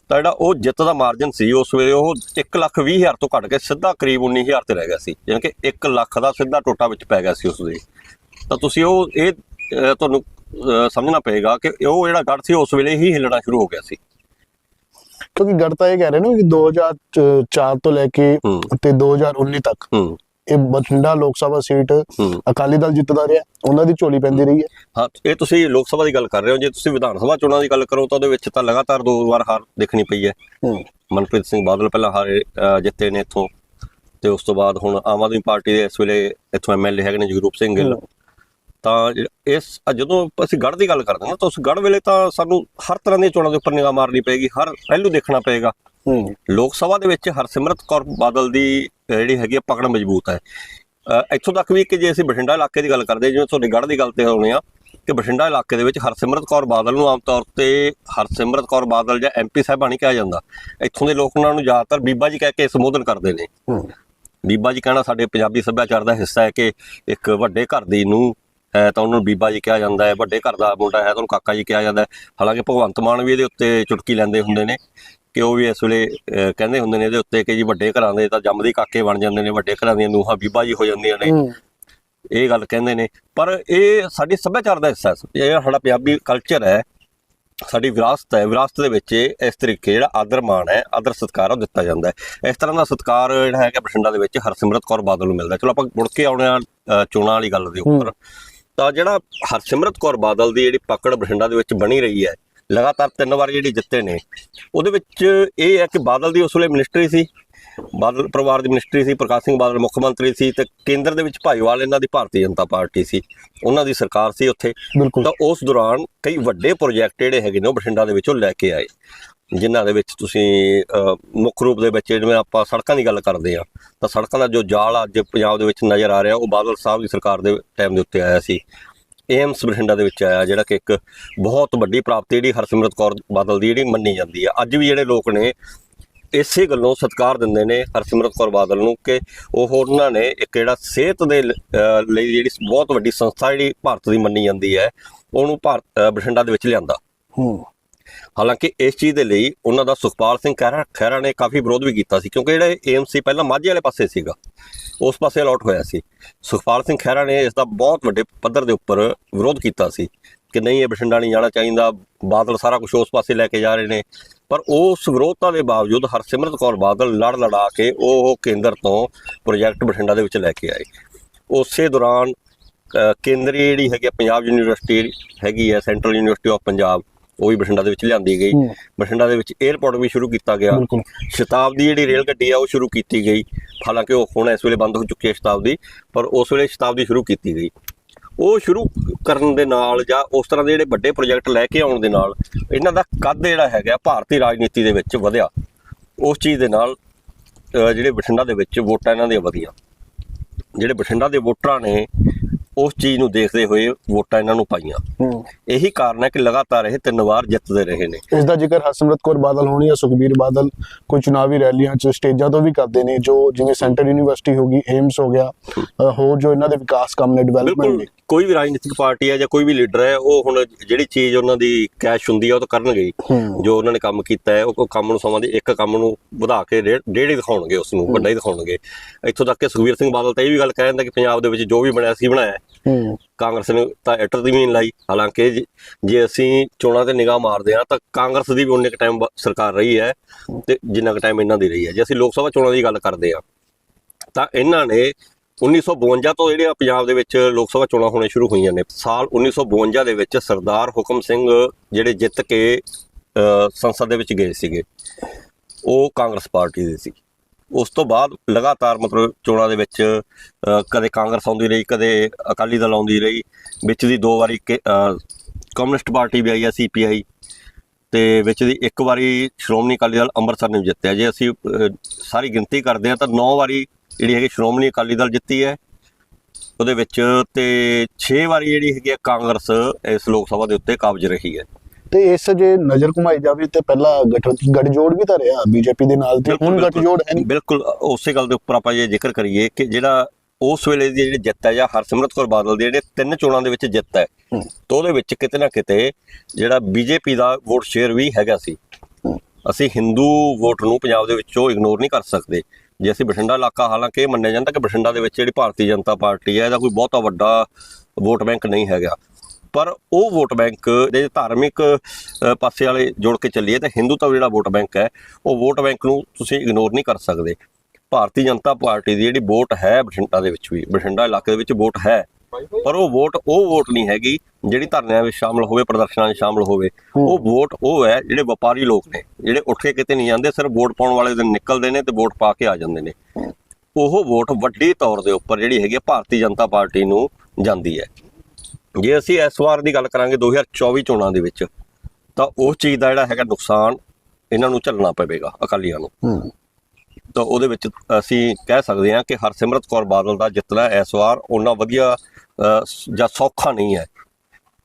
ਤਾਂ ਜਿਹੜਾ ਉਹ ਜਿੱਤ ਦਾ ਮਾਰਜਨ ਸੀ ਉਸ ਵੇਲੇ ਉਹ 1 ਲੱਖ 20 ਹਜ਼ਾਰ ਤੋਂ ਘਟ ਕੇ ਸਿੱਧਾ ਕਰੀਬ 19000 ਤੇ ਰਹਿ ਗਿਆ ਸੀ ਯਾਨੀ ਕਿ 1 ਲੱਖ ਦਾ ਸਿੱਧਾ ਟੋਟਾ ਵਿੱਚ ਪੈ ਗਿਆ ਸੀ ਉਸ ਦੇ। ਤਾਂ ਤੁਸੀਂ ਉਹ ਇਹ ਤੁਹਾਨੂੰ ਸਮਝਣਾ ਪਏਗਾ ਕਿ ਉਹ ਜਿਹੜਾ ਗੜ ਸੀ ਉਸ ਵੇਲੇ ਹੀ ਹਿੱਲਣਾ ਸ਼ੁਰੂ ਹੋ ਗਿਆ ਸੀ। ਕਿਉਂਕਿ ਗੜ ਤਾਂ ਇਹ ਕਹਿ ਰਹੇ ਨੇ ਕਿ 2004 ਤੋਂ ਲੈ ਕੇ ਤੇ 2019 ਤੱਕ ਇਹ ਬਠਿੰਡਾ ਲੋਕ ਸਭਾ ਸੀਟ ਅਕਾਲੀ ਦਲ ਜਿੱਤਦਾ ਰਿਹਾ ਉਹਨਾਂ ਦੀ ਝੋਲੀ ਪੈਂਦੀ ਰਹੀ ਹੈ। ਹਾਂ ਇਹ ਤੁਸੀਂ ਲੋਕ ਸਭਾ ਦੀ ਗੱਲ ਕਰ ਰਹੇ ਹੋ ਜੇ ਤੁਸੀਂ ਵਿਧਾਨ ਸਭਾ ਚੋਣਾਂ ਦੀ ਗੱਲ ਕਰੋ ਤਾਂ ਉਹਦੇ ਵਿੱਚ ਤਾਂ ਲਗਾਤਾਰ ਦੋ ਵਾਰ ਹਾਰ ਦੇਖਣੀ ਪਈ ਹੈ। ਮਨਪ੍ਰੀਤ ਸਿੰਘ ਬਾਦਲ ਪਹਿਲਾਂ ਹਾਰੇ ਜਿੱਤੇ ਨੇ ਇੱਥੋਂ ਤੇ ਉਸ ਤੋਂ ਬਾਅਦ ਹੁਣ ਆਮ ਆਦਮੀ ਪਾਰਟੀ ਦੇ ਇਸ ਵੇਲੇ ਇੱਥੋਂ ਐਮਐਲਏ ਹੈਗੇ ਨੇ ਜਗਰੂਪ ਸਿੰਘ ਗਿੱਲ। ਤਾਂ ਇਸ ਜਦੋਂ ਅਸੀਂ ਗੜ ਦੀ ਗੱਲ ਕਰਦੇ ਹਾਂ ਤਾਂ ਉਸ ਗੜ ਵੇਲੇ ਤਾਂ ਸਾਨੂੰ ਹਰ ਤਰ੍ਹਾਂ ਦੀਆਂ ਚੋਣਾਂ ਦੇ ਉੱਪਰ ਨਿਗਾਹ ਮਾਰਨੀ ਪਏਗੀ ਹਰ ਪਹਿਲੂ ਦੇਖਣਾ ਪਏਗਾ। ਲੋਕ ਸਭਾ ਦੇ ਵਿੱਚ ਹਰਸਿਮਰਤ ਕੌਰ ਬਾਦਲ ਦੀ ਜਿਹੜੀ ਹੈਗੀ ਆ ਪਕੜ ਮਜ਼ਬੂਤ ਹੈ। ਇੱਥੋਂ ਤੱਕ ਵੀ ਕਿ ਜੇ ਅਸੀਂ ਬਠਿੰਡਾ ਇਲਾਕੇ ਦੀ ਗੱਲ ਕਰਦੇ ਜਿਵੇਂ ਤੁਹਾਡੇ ਗੜ ਦੀ ਗੱਲ ਤੇ ਹੋਣੇ ਆ ਕਿ ਬਠਿੰਡਾ ਇਲਾਕੇ ਦੇ ਵਿੱਚ ਹਰਸਿਮਰਤ ਕੌਰ ਬਾਦਲ ਨੂੰ ਆਮ ਤੌਰ ਤੇ ਹਰਸਿਮਰਤ ਕੌਰ ਬਾਦਲ ਜਾਂ ਐਮਪੀ ਸਾਹਿਬਾਂ ਨਹੀਂ ਕਿਹਾ ਜਾਂਦਾ। ਇੱਥੋਂ ਦੇ ਲੋਕ ਉਹਨਾਂ ਨੂੰ ਜ਼ਿਆਦਾਤਰ ਬੀਬਾ ਜੀ ਕਹਿ ਕੇ ਸੰਬੋਧਨ ਕਰਦੇ ਨੇ। ਬੀਬਾ ਜੀ ਕਹਿਣਾ ਸਾਡੇ ਪੰਜਾਬੀ ਸੱਭਿਆਚਾਰ ਦਾ ਹਿੱਸਾ ਹੈ ਕਿ ਇੱਕ ਵੱਡੇ ਘਰ ਦੀ ਨੂੰ ਤਾਂ ਉਹਨੂੰ ਬੀਬਾ ਜੀ ਕਿਹਾ ਜਾਂਦਾ ਹੈ ਵੱਡੇ ਘਰ ਦਾ ਮੁੰਡਾ ਹੈ ਤਾਂ ਉਹਨੂੰ ਕਾਕਾ ਜੀ ਕਿਹਾ ਜਾਂਦਾ ਹੈ। ਹਾਲਾਂਕਿ ਭਗਵੰਤ ਮਾਨ ਵੀ ਇਹਦੇ ਉੱਤੇ ਚੁਟਕੀ ਲੈਂਦੇ ਹੁੰਦੇ ਨੇ ਕਿ ਉਹ ਵੀ ਇਸ ਵੇਲੇ ਕਹਿੰਦੇ ਹੁੰਦੇ ਨੇ ਇਹਦੇ ਉੱਤੇ ਕਿ ਜੀ ਵੱਡੇ ਘਰਾਂ ਦੇ ਤਾਂ ਜੰਮਦੇ ਹੀ ਕਾਕੇ ਬਣ ਜਾਂਦੇ ਨੇ ਵੱਡੇ ਘਰਾਂ ਦੀਆਂ ਨੂੰਹਾਂ ਬੀਬਾ ਜੀ ਹੋ ਜਾਂਦੀਆਂ ਨੇ। ਹੂੰ। ਇਹ ਗੱਲ ਕਹਿੰਦੇ ਨੇ। ਪਰ ਇਹ ਸਾਡੀ ਸੱਭਿਆਚਾਰ ਦਾ ਹਿੱਸਾ ਹੈ। ਇਹ ਸਾਡਾ ਪੰਜਾਬੀ ਕਲਚਰ ਹੈ। ਸਾਡੀ ਵਿਰਾਸਤ ਹੈ। ਵਿਰਾਸਤ ਦੇ ਵਿੱਚ ਇਸ ਤਰੀਕੇ ਜਿਹੜਾ ਆਦਰ ਮਾਣ ਹੈ ਆਦਰ ਸਤਿਕਾਰ ਉਹ ਦਿੱਤਾ ਜਾਂਦਾ ਹੈ। ਇਸ ਤਰ੍ਹਾਂ ਦਾ ਸਤਿਕਾਰ ਜਿਹੜਾ ਹੈਗਾ ਬਠਿੰਡਾ ਦੇ ਵਿੱਚ ਹਰਸਿਮਰਤ ਕੌਰ ਬਾਦਲ ਨੂੰ ਮਿਲਦਾ ਚਲੋ ਆਪਾਂ ਮੁੜ ਕੇ ਆਉਣੇ ਆ ਚੋਣਾਂ ਵਾਲੀ ਗੱਲ ਦੇ ਉੱਪਰ। ਤਾਂ ਜਿਹੜਾ ਹਰਸਿਮਰਤ ਕੌਰ ਬਾਦਲ ਦੀ ਜਿਹੜੀ ਪਕੜ ਬਠਿੰਡਾ ਦੇ ਵਿੱਚ ਬਣੀ ਰਹੀ ਹੈ ਲਗਾਤਾਰ ਤਿੰਨ ਵਾਰ ਜਿਹੜੀ ਜਿੱਤੇ ਨੇ ਉਹਦੇ ਵਿੱਚ ਇਹ ਹੈ ਕਿ ਬਾਦਲ ਦੀ ਉਸ ਵੇਲੇ ਮਿਨਿਸਟਰੀ ਸੀ ਬਾਦਲ ਪਰਿਵਾਰ ਦੀ ਮਿਨਿਸਟਰੀ ਸੀ ਪ੍ਰਕਾਸ਼ ਸਿੰਘ ਬਾਦਲ ਮੁੱਖ ਮੰਤਰੀ ਸੀ ਤੇ ਕੇਂਦਰ ਦੇ ਵਿੱਚ ਭਾਈਵਾਲ ਇਹਨਾਂ ਦੀ ਭਾਰਤੀ ਜਨਤਾ ਪਾਰਟੀ ਸੀ ਉਹਨਾਂ ਦੀ ਸਰਕਾਰ ਸੀ ਉੱਥੇ। ਤਾਂ ਉਸ ਦੌਰਾਨ ਕਈ ਵੱਡੇ ਪ੍ਰੋਜੈਕਟ ਜਿਹੜੇ ਹੈਗੇ ਨੇ ਉਹ ਬਠਿੰਡਾ ਦੇ ਵਿੱਚੋਂ ਲੈ ਕੇ ਆਏ। ਜਿਨ੍ਹਾਂ ਦੇ ਵਿੱਚ ਤੁਸੀਂ ਮੁੱਖ ਰੂਪ ਦੇ ਵਿੱਚ ਜਿਵੇਂ ਆਪਾਂ ਸੜਕਾਂ ਦੀ ਗੱਲ ਕਰਦੇ ਆ ਤਾਂ ਸੜਕਾਂ ਦਾ ਜੋ ਜਾਲ ਅੱਜ ਪੰਜਾਬ ਦੇ ਵਿੱਚ ਨਜ਼ਰ ਆ ਰਿਹਾ, ਉਹ ਬਾਦਲ ਸਾਹਿਬ ਦੀ ਸਰਕਾਰ ਦੇ ਟਾਈਮ ਦੇ ਉੱਤੇ ਆਇਆ ਸੀ। ਏਮਸ ਬਠਿੰਡਾ ਦੇ ਵਿੱਚ ਆਇਆ, ਜਿਹੜਾ ਕਿ ਇੱਕ ਬਹੁਤ ਵੱਡੀ ਪ੍ਰਾਪਤੀ ਜਿਹੜੀ ਹਰਸਿਮਰਤ ਕੌਰ ਬਾਦਲ ਦੀ ਜਿਹੜੀ ਮੰਨੀ ਜਾਂਦੀ ਹੈ ਅੱਜ ਵੀ ਜਿਹੜੇ ਲੋਕ ਨੇ, ਇਸੇ ਗੱਲੋਂ ਸਤਿਕਾਰ ਦਿੰਦੇ ਨੇ ਹਰਸਿਮਰਤ ਕੌਰ ਬਾਦਲ ਨੂੰ ਕਿ ਉਹ ਉਹਨਾਂ ਨੇ ਇੱਕ ਜਿਹੜਾ ਸਿਹਤ ਦੇ ਲਈ ਜਿਹੜੀ ਬਹੁਤ ਵੱਡੀ ਸੰਸਥਾ ਜਿਹੜੀ ਭਾਰਤ ਦੀ ਮੰਨੀ ਜਾਂਦੀ ਹੈ, ਉਹਨੂੰ ਭਾਰਤ ਬਠਿੰਡਾ ਦੇ ਵਿੱਚ ਲਿਆਂਦਾ। ਹੂੰ। ਹਾਲਾਂਕਿ ਇਸ ਚੀਜ਼ ਦੇ ਲਈ ਉਹਨਾਂ ਦਾ ਸੁਖਪਾਲ ਸਿੰਘ ਖਹਿਰਾ ਖਹਿਰਾ ਨੇ ਕਾਫੀ ਵਿਰੋਧ ਵੀ ਕੀਤਾ ਸੀ, ਕਿਉਂਕਿ ਜਿਹੜਾ ਏਐਮਸੀ ਪਹਿਲਾਂ ਮਾਝੇ ਵਾਲੇ ਪਾਸੇ ਸੀਗਾ, ਉਸ ਪਾਸੇ ਅਲਾਟ ਹੋਇਆ ਸੀ। ਸੁਖਪਾਲ ਸਿੰਘ ਖਹਿਰਾ ਨੇ ਇਸ ਦਾ ਬਹੁਤ ਵੱਡੇ ਪੱਧਰ ਦੇ ਉੱਪਰ ਵਿਰੋਧ ਕੀਤਾ ਸੀ ਕਿ ਨਹੀਂ, ਇਹ ਬਠਿੰਡਾ ਨਹੀਂ ਜਾਣਾ ਚਾਹੀਦਾ, ਬਾਦਲ ਸਾਰਾ ਕੁਝ ਉਸ ਪਾਸੇ ਲੈ ਕੇ ਜਾ ਰਹੇ ਨੇ। ਪਰ ਉਸ ਵਿਰੋਧਤਾ ਦੇ ਬਾਵਜੂਦ ਹਰਸਿਮਰਤ ਕੌਰ ਬਾਦਲ ਲੜ ਲੜਾ ਕੇ ਉਹ ਕੇਂਦਰ ਤੋਂ ਪ੍ਰੋਜੈਕਟ ਬਠਿੰਡਾ ਦੇ ਵਿੱਚ ਲੈ ਕੇ ਆਏ। ਉਸੇ ਦੌਰਾਨ ਕੇਂਦਰੀ ਜਿਹੜੀ ਹੈਗੀ ਆ, ਪੰਜਾਬ ਯੂਨੀਵਰਸਿਟੀ ਹੈਗੀ ਹੈ ਸੈਂਟਰਲ ਯੂਨੀਵਰਸਿਟੀ ਆਫ ਪੰਜਾਬ ਉਹ ਵੀ ਬਠਿੰਡਾ ਦੇ ਵਿੱਚ ਲਿਆਂਦੀ ਗਈ। ਬਠਿੰਡਾ ਦੇ ਵਿੱਚ 에ਅਰਪੋਰਟ ਵੀ ਸ਼ੁਰੂ ਕੀਤਾ ਗਿਆ। ਸ਼ਤਾਬਦੀ ਜਿਹੜੀ ਰੇਲ ਗੱਡੀ ਆ ਉਹ ਸ਼ੁਰੂ ਕੀਤੀ ਗਈ। ਹਾਲਾਂਕਿ ਉਹ ਹੁਣ ਇਸ ਵੇਲੇ ਬੰਦ ਹੋ ਚੁੱਕੀ ਹੈ ਸ਼ਤਾਬਦੀ ਪਰ ਉਸ ਵੇਲੇ ਸ਼ਤਾਬਦੀ ਸ਼ੁਰੂ ਕੀਤੀ ਗਈ। ਉਹ ਸ਼ੁਰੂ ਕਰਨ ਦੇ ਨਾਲ ਜਾਂ ਉਸ ਤਰ੍ਹਾਂ ਦੇ ਜਿਹੜੇ ਵੱਡੇ ਪ੍ਰੋਜੈਕਟ ਲੈ ਕੇ ਆਉਣ ਦੇ ਨਾਲ ਇਹਨਾਂ ਦਾ ਕੱਦ ਜਿਹੜਾ ਹੈਗਾ ਭਾਰਤੀ ਰਾਜਨੀਤੀ ਦੇ ਵਿੱਚ ਵਧਿਆ। ਉਸ ਚੀਜ਼ ਦੇ ਨਾਲ ਜਿਹੜੇ ਬਠਿੰਡਾ ਦੇ ਵਿੱਚ ਵੋਟਾਂ ਇਹਨਾਂ ਦੀਆਂ ਵਧੀਆਂ। ਜਿਹੜੇ ਬਠਿੰਡਾ ਦੇ ਵੋਟਰਾਂ ਨੇ ਉਸ ਚੀਜ਼ ਨੂੰ ਦੇਖਦੇ ਹੋਏ ਵੋਟਾਂ ਇਹਨਾਂ ਨੂੰ ਪਾਈਆਂ। ਹੂੰ। ਇਹੀ ਕਾਰਨ ਹੈ ਕਿ ਲਗਾਤਾਰ ਇਹ ਤਿੰਨ ਵਾਰ ਜਿੱਤਦੇ ਰਹੇ ਨੇ। ਇਸ ਦਾ ਜ਼ਿਕਰ ਹਰਸਿਮਰਤ ਕੌਰ ਬਾਦਲ ਹੋਣੀ ਜਾਂ ਸੁਖਬੀਰ ਬਾਦਲ ਕੋਈ ਚੁਣਾਵੀ ਰੈਲੀਆਂ 'ਚ ਸਟੇਜਾਂ ਤੋਂ ਵੀ ਕਰਦੇ ਨੇ ਜੋ ਜਿਵੇਂ ਸੈਂਟਰ ਯੂਨੀਵਰਸਿਟੀ ਹੋ ਗਈ ਏਮਸ ਹੋ ਗਿਆ ਹੋਰ ਜੋ ਇਹਨਾਂ ਦੇ ਵਿਕਾਸ ਕੰਮ ਨੇ ਡਿਵੈਲਪਮੈਂਟ ਬਿਲਕੁਲ। ਕੋਈ ਵੀ ਰਾਜਨੀਤਿਕ ਪਾਰਟੀ ਹੈ ਜਾਂ ਕੋਈ ਵੀ ਲੀਡਰ ਹੈ ਉਹ ਹੁਣ ਜਿਹੜੀ ਚੀਜ਼ ਉਹਨਾਂ ਦੀ ਕੈਸ਼ ਹੁੰਦੀ ਹੈ ਉਹ ਤਾਂ ਕਰਨਗੇ ਜੋ ਉਹਨਾਂ ਨੇ ਕੰਮ ਕੀਤਾ ਹੈ ਉਹ ਕੰਮ ਨੂੰ ਸਮਾਂ ਦੀ ਇੱਕ ਕੰਮ ਨੂੰ ਵਧਾ ਕੇ ਡੇਢ ਦਿਖਾਉਣਗੇ ਉਸ ਨੂੰ ਵੱਡਾ ਹੀ ਦਿਖਾਉਣਗੇ। ਇੱਥੋਂ ਤੱਕ ਕਿ ਸੁਖਵੀਰ ਸਿੰਘ ਬਾਦਲ ਤਾਂ ਇਹ ਵੀ ਗੱਲ ਕਹਿ ਦਿੰਦਾ ਕਿ ਪੰਜਾਬ ਦੇ ਵਿੱਚ ਜੋ ਵੀ ਬਣਿਆ ਸੀ ਬਣਾਇਆ ਕਾਂਗਰਸ ਨੇ ਤਾਂ ਐਟਰ ਦੀ ਵੀ ਨਹੀਂ ਲਾਈ। ਹਾਲਾਂਕਿ ਜੇ- ਅਸੀਂ ਚੋਣਾਂ ਤੇ ਨਿਗਾਹ ਮਾਰਦੇ ਹਾਂ ਤਾਂ ਕਾਂਗਰਸ ਦੀ ਵੀ ਉਨੇ ਕੁ ਟਾਈਮ ਸਰਕਾਰ ਰਹੀ ਹੈ ਤੇ ਜਿੰਨਾ ਕੁ ਟਾਈਮ ਇਹਨਾਂ ਦੀ ਰਹੀ ਹੈ। ਜੇ ਅਸੀਂ ਲੋਕ ਸਭਾ ਚੋਣਾਂ ਦੀ ਗੱਲ ਕਰਦੇ ਹਾਂ ਤਾਂ ਇਹਨਾਂ ਨੇ 1952 ਤੋਂ ਜਿਹੜੀਆਂ ਪੰਜਾਬ ਦੇ ਵਿੱਚ ਲੋਕ ਸਭਾ ਚੋਣਾਂ ਹੋਣੇ ਸ਼ੁਰੂ ਹੋਈਆਂ ਨੇ। ਸਾਲ 1952 ਦੇ ਵਿੱਚ ਸਰਦਾਰ ਹੁਕਮ ਸਿੰਘ ਜਿਹੜੇ ਜਿੱਤ ਕੇ ਸੰਸਦ ਦੇ ਵਿੱਚ ਗਏ ਸੀਗੇ। ਉਹ ਕਾਂਗਰਸ ਪਾਰਟੀ ਦੇ ਸੀ। ਉਸ ਤੋਂ ਬਾਅਦ ਲਗਾਤਾਰ ਮਤਲਬ ਚੋਣਾਂ ਦੇ ਵਿੱਚ ਕਦੇ ਕਾਂਗਰਸ ਆਉਂਦੀ ਰਹੀ, ਕਦੇ ਅਕਾਲੀ ਦਲ ਆਉਂਦੀ ਰਹੀ। ਵਿੱਚ ਦੀ ਦੋ ਵਾਰੀ ਕਮਿਊਨਿਸਟ ਪਾਰਟੀ ਵੀ ਆਈ ਆ ਸੀਪੀਆਈ ਤੇ ਵਿੱਚ ਦੀ ਇੱਕ ਵਾਰੀ ਸ਼੍ਰੋਮਣੀ ਅਕਾਲੀ ਦਲ ਅੰਮ੍ਰਿਤਸਰ ਨੇ ਜਿੱਤਿਆ। ਜੇ ਅਸੀਂ ਸਾਰੀ ਗਿਣਤੀ ਕਰਦੇ ਹਾਂ ਤਾਂ 9 ਵਾਰੀ ਜਿਹੜੀ ਹੈਗੀ ਸ਼੍ਰੋਮਣੀ ਅਕਾਲੀ ਦਲ ਜਿੱਤੀ ਹੈ। ਉਹਦੇ ਵਿੱਚ ਤੇ 6 ਵਾਰੀ ਜਿਹੜੀ ਹੈਗੀ ਹੈ ਕਾਂਗਰਸ ਇਸ ਲੋਕ ਸਭਾ ਦੇ ਉੱਤੇ ਕਾਬਜ ਰਹੀ ਹੈ। ਤੇ ਇਸ ਜੇ ਨਜ਼ਰ ਘੁਮਾਈ ਜਾਵੇ ਤੇ ਪਹਿਲਾਂ ਗਠ ਗੱਠਜੋੜ ਵੀ ਤਾਂ ਰਿਹਾ ਬੀਜੇਪੀ ਦੇ ਨਾਲ ਤੇ ਹੁਣ ਗੱਠਜੋੜ ਹੈ ਨਹੀਂ ਬਿਲਕੁਲ ਉਸੇ ਗੱਲ ਦੇ ਉੱਪਰ ਆਪਾਂ ਇਹ ਜ਼ਿਕਰ ਕਰੀਏ ਕਿ ਜਿਹੜਾ ਉਸ ਵੇਲੇ ਦੀ ਜਿਹੜੀ ਜਿੱਤ ਹੈ ਜਾਂ ਹਰਸਿਮਰਤ ਕੌਰ ਬਾਦਲ ਦੀ ਜਿਹੜੇ ਤਿੰਨ ਚੋਣਾਂ ਦੇ ਵਿੱਚ ਜਿੱਤ ਹੈ। ਤਾਂ ਉਹਦੇ ਵਿੱਚ ਕਿਤੇ ਨਾ ਕਿਤੇ ਜਿਹੜਾ ਬੀਜੇਪੀ ਦਾ ਵੋਟ ਸ਼ੇਅਰ ਵੀ ਹੈਗਾ ਸੀ। ਅਸੀਂ ਹਿੰਦੂ ਵੋਟ ਨੂੰ ਪੰਜਾਬ ਦੇ ਵਿੱਚੋਂ ਇਗਨੋਰ ਨਹੀਂ ਕਰ ਸਕਦੇ ਜੇ ਅਸੀਂ ਬਠਿੰਡਾ ਇਲਾਕਾ ਹਾਲਾਂਕਿ ਇਹ ਮੰਨਿਆ ਜਾਂਦਾ ਕਿ ਬਠਿੰਡਾ ਦੇ ਵਿੱਚ ਜਿਹੜੀ ਭਾਰਤੀ ਜਨਤਾ ਪਾਰਟੀ ਹੈ ਇਹਦਾ ਕੋਈ ਬਹੁਤਾ ਵੱਡਾ ਵੋਟ ਬੈਂਕ ਨਹੀਂ ਹੈਗਾ ਪਰ ਉਹ ਵੋਟ ਬੈਂਕ ਦੇ ਧਾਰਮਿਕ ਪਾਸੇ ਵਾਲੇ ਜੋੜ ਕੇ ਚੱਲੀਏ ਤਾਂ ਹਿੰਦੂਤਵ ਜਿਹੜਾ ਵੋਟ ਬੈਂਕ ਹੈ ਉਹ ਵੋਟ ਬੈਂਕ ਨੂੰ ਤੁਸੀਂ ਇਗਨੋਰ ਨਹੀਂ ਕਰ ਸਕਦੇ। ਭਾਰਤੀ ਜਨਤਾ ਪਾਰਟੀ ਦੀ ਜਿਹੜੀ ਵੋਟ ਹੈ ਬਠਿੰਡਾ ਦੇ ਵਿੱਚ ਵੀ ਬਠਿੰਡਾ ਇਲਾਕੇ ਦੇ ਵਿੱਚ ਵੋਟ ਹੈ। ਪਰ ਉਹ ਵੋਟ ਉਹ ਵੋਟ ਨਹੀਂ ਹੈਗੀ ਜਿਹੜੀ ਧਰਨਿਆਂ ਵਿੱਚ ਸ਼ਾਮਲ ਹੋਵੇ ਪ੍ਰਦਰਸ਼ਨਾਂ 'ਚ ਸ਼ਾਮਲ ਹੋਵੇ। ਉਹ ਵੋਟ ਉਹ ਹੈ ਜਿਹੜੇ ਵਪਾਰੀ ਲੋਕ ਨੇ ਜਿਹੜੇ ਉੱਠ ਕੇ ਕਿਤੇ ਨਹੀਂ ਜਾਂਦੇ ਸਿਰਫ ਵੋਟ ਪਾਉਣ ਵਾਲੇ ਦਿਨ ਨਿਕਲਦੇ ਨੇ ਤੇ ਵੋਟ ਪਾ ਕੇ ਆ ਜਾਂਦੇ ਨੇ। ਉਹ ਵੋਟ ਵੱਡੀ ਤੌਰ ਦੇ ਉੱਪਰ ਜਿਹੜੀ ਹੈਗੀ ਭਾਰਤੀ ਜਨਤਾ ਪਾਰਟੀ ਨੂੰ ਜਾਂਦੀ ਹੈ। ਜੇ ਅਸੀਂ ਇਸ ਵਾਰ ਦੀ ਗੱਲ ਕਰਾਂਗੇ 2024 ਚੋਣਾਂ ਦੇ ਵਿੱਚ ਤਾਂ ਉਸ ਚੀਜ਼ ਦਾ ਜਿਹੜਾ ਹੈਗਾ ਨੁਕਸਾਨ ਇਹਨਾਂ ਨੂੰ ਝੱਲਣਾ ਪਵੇਗਾ ਅਕਾਲੀਆਂ ਨੂੰ। ਤਾਂ ਉਹਦੇ ਵਿੱਚ ਅਸੀਂ ਕਹਿ ਸਕਦੇ ਹਾਂ ਕਿ ਹਰਸਿਮਰਤ ਕੌਰ ਬਾਦਲ ਦਾ ਜਿੱਤਣਾ ਇਸ ਵਾਰ ਉਹਨਾਂ ਵਧੀਆ ਜਾਂ ਸੌਖਾ ਨਹੀਂ ਹੈ।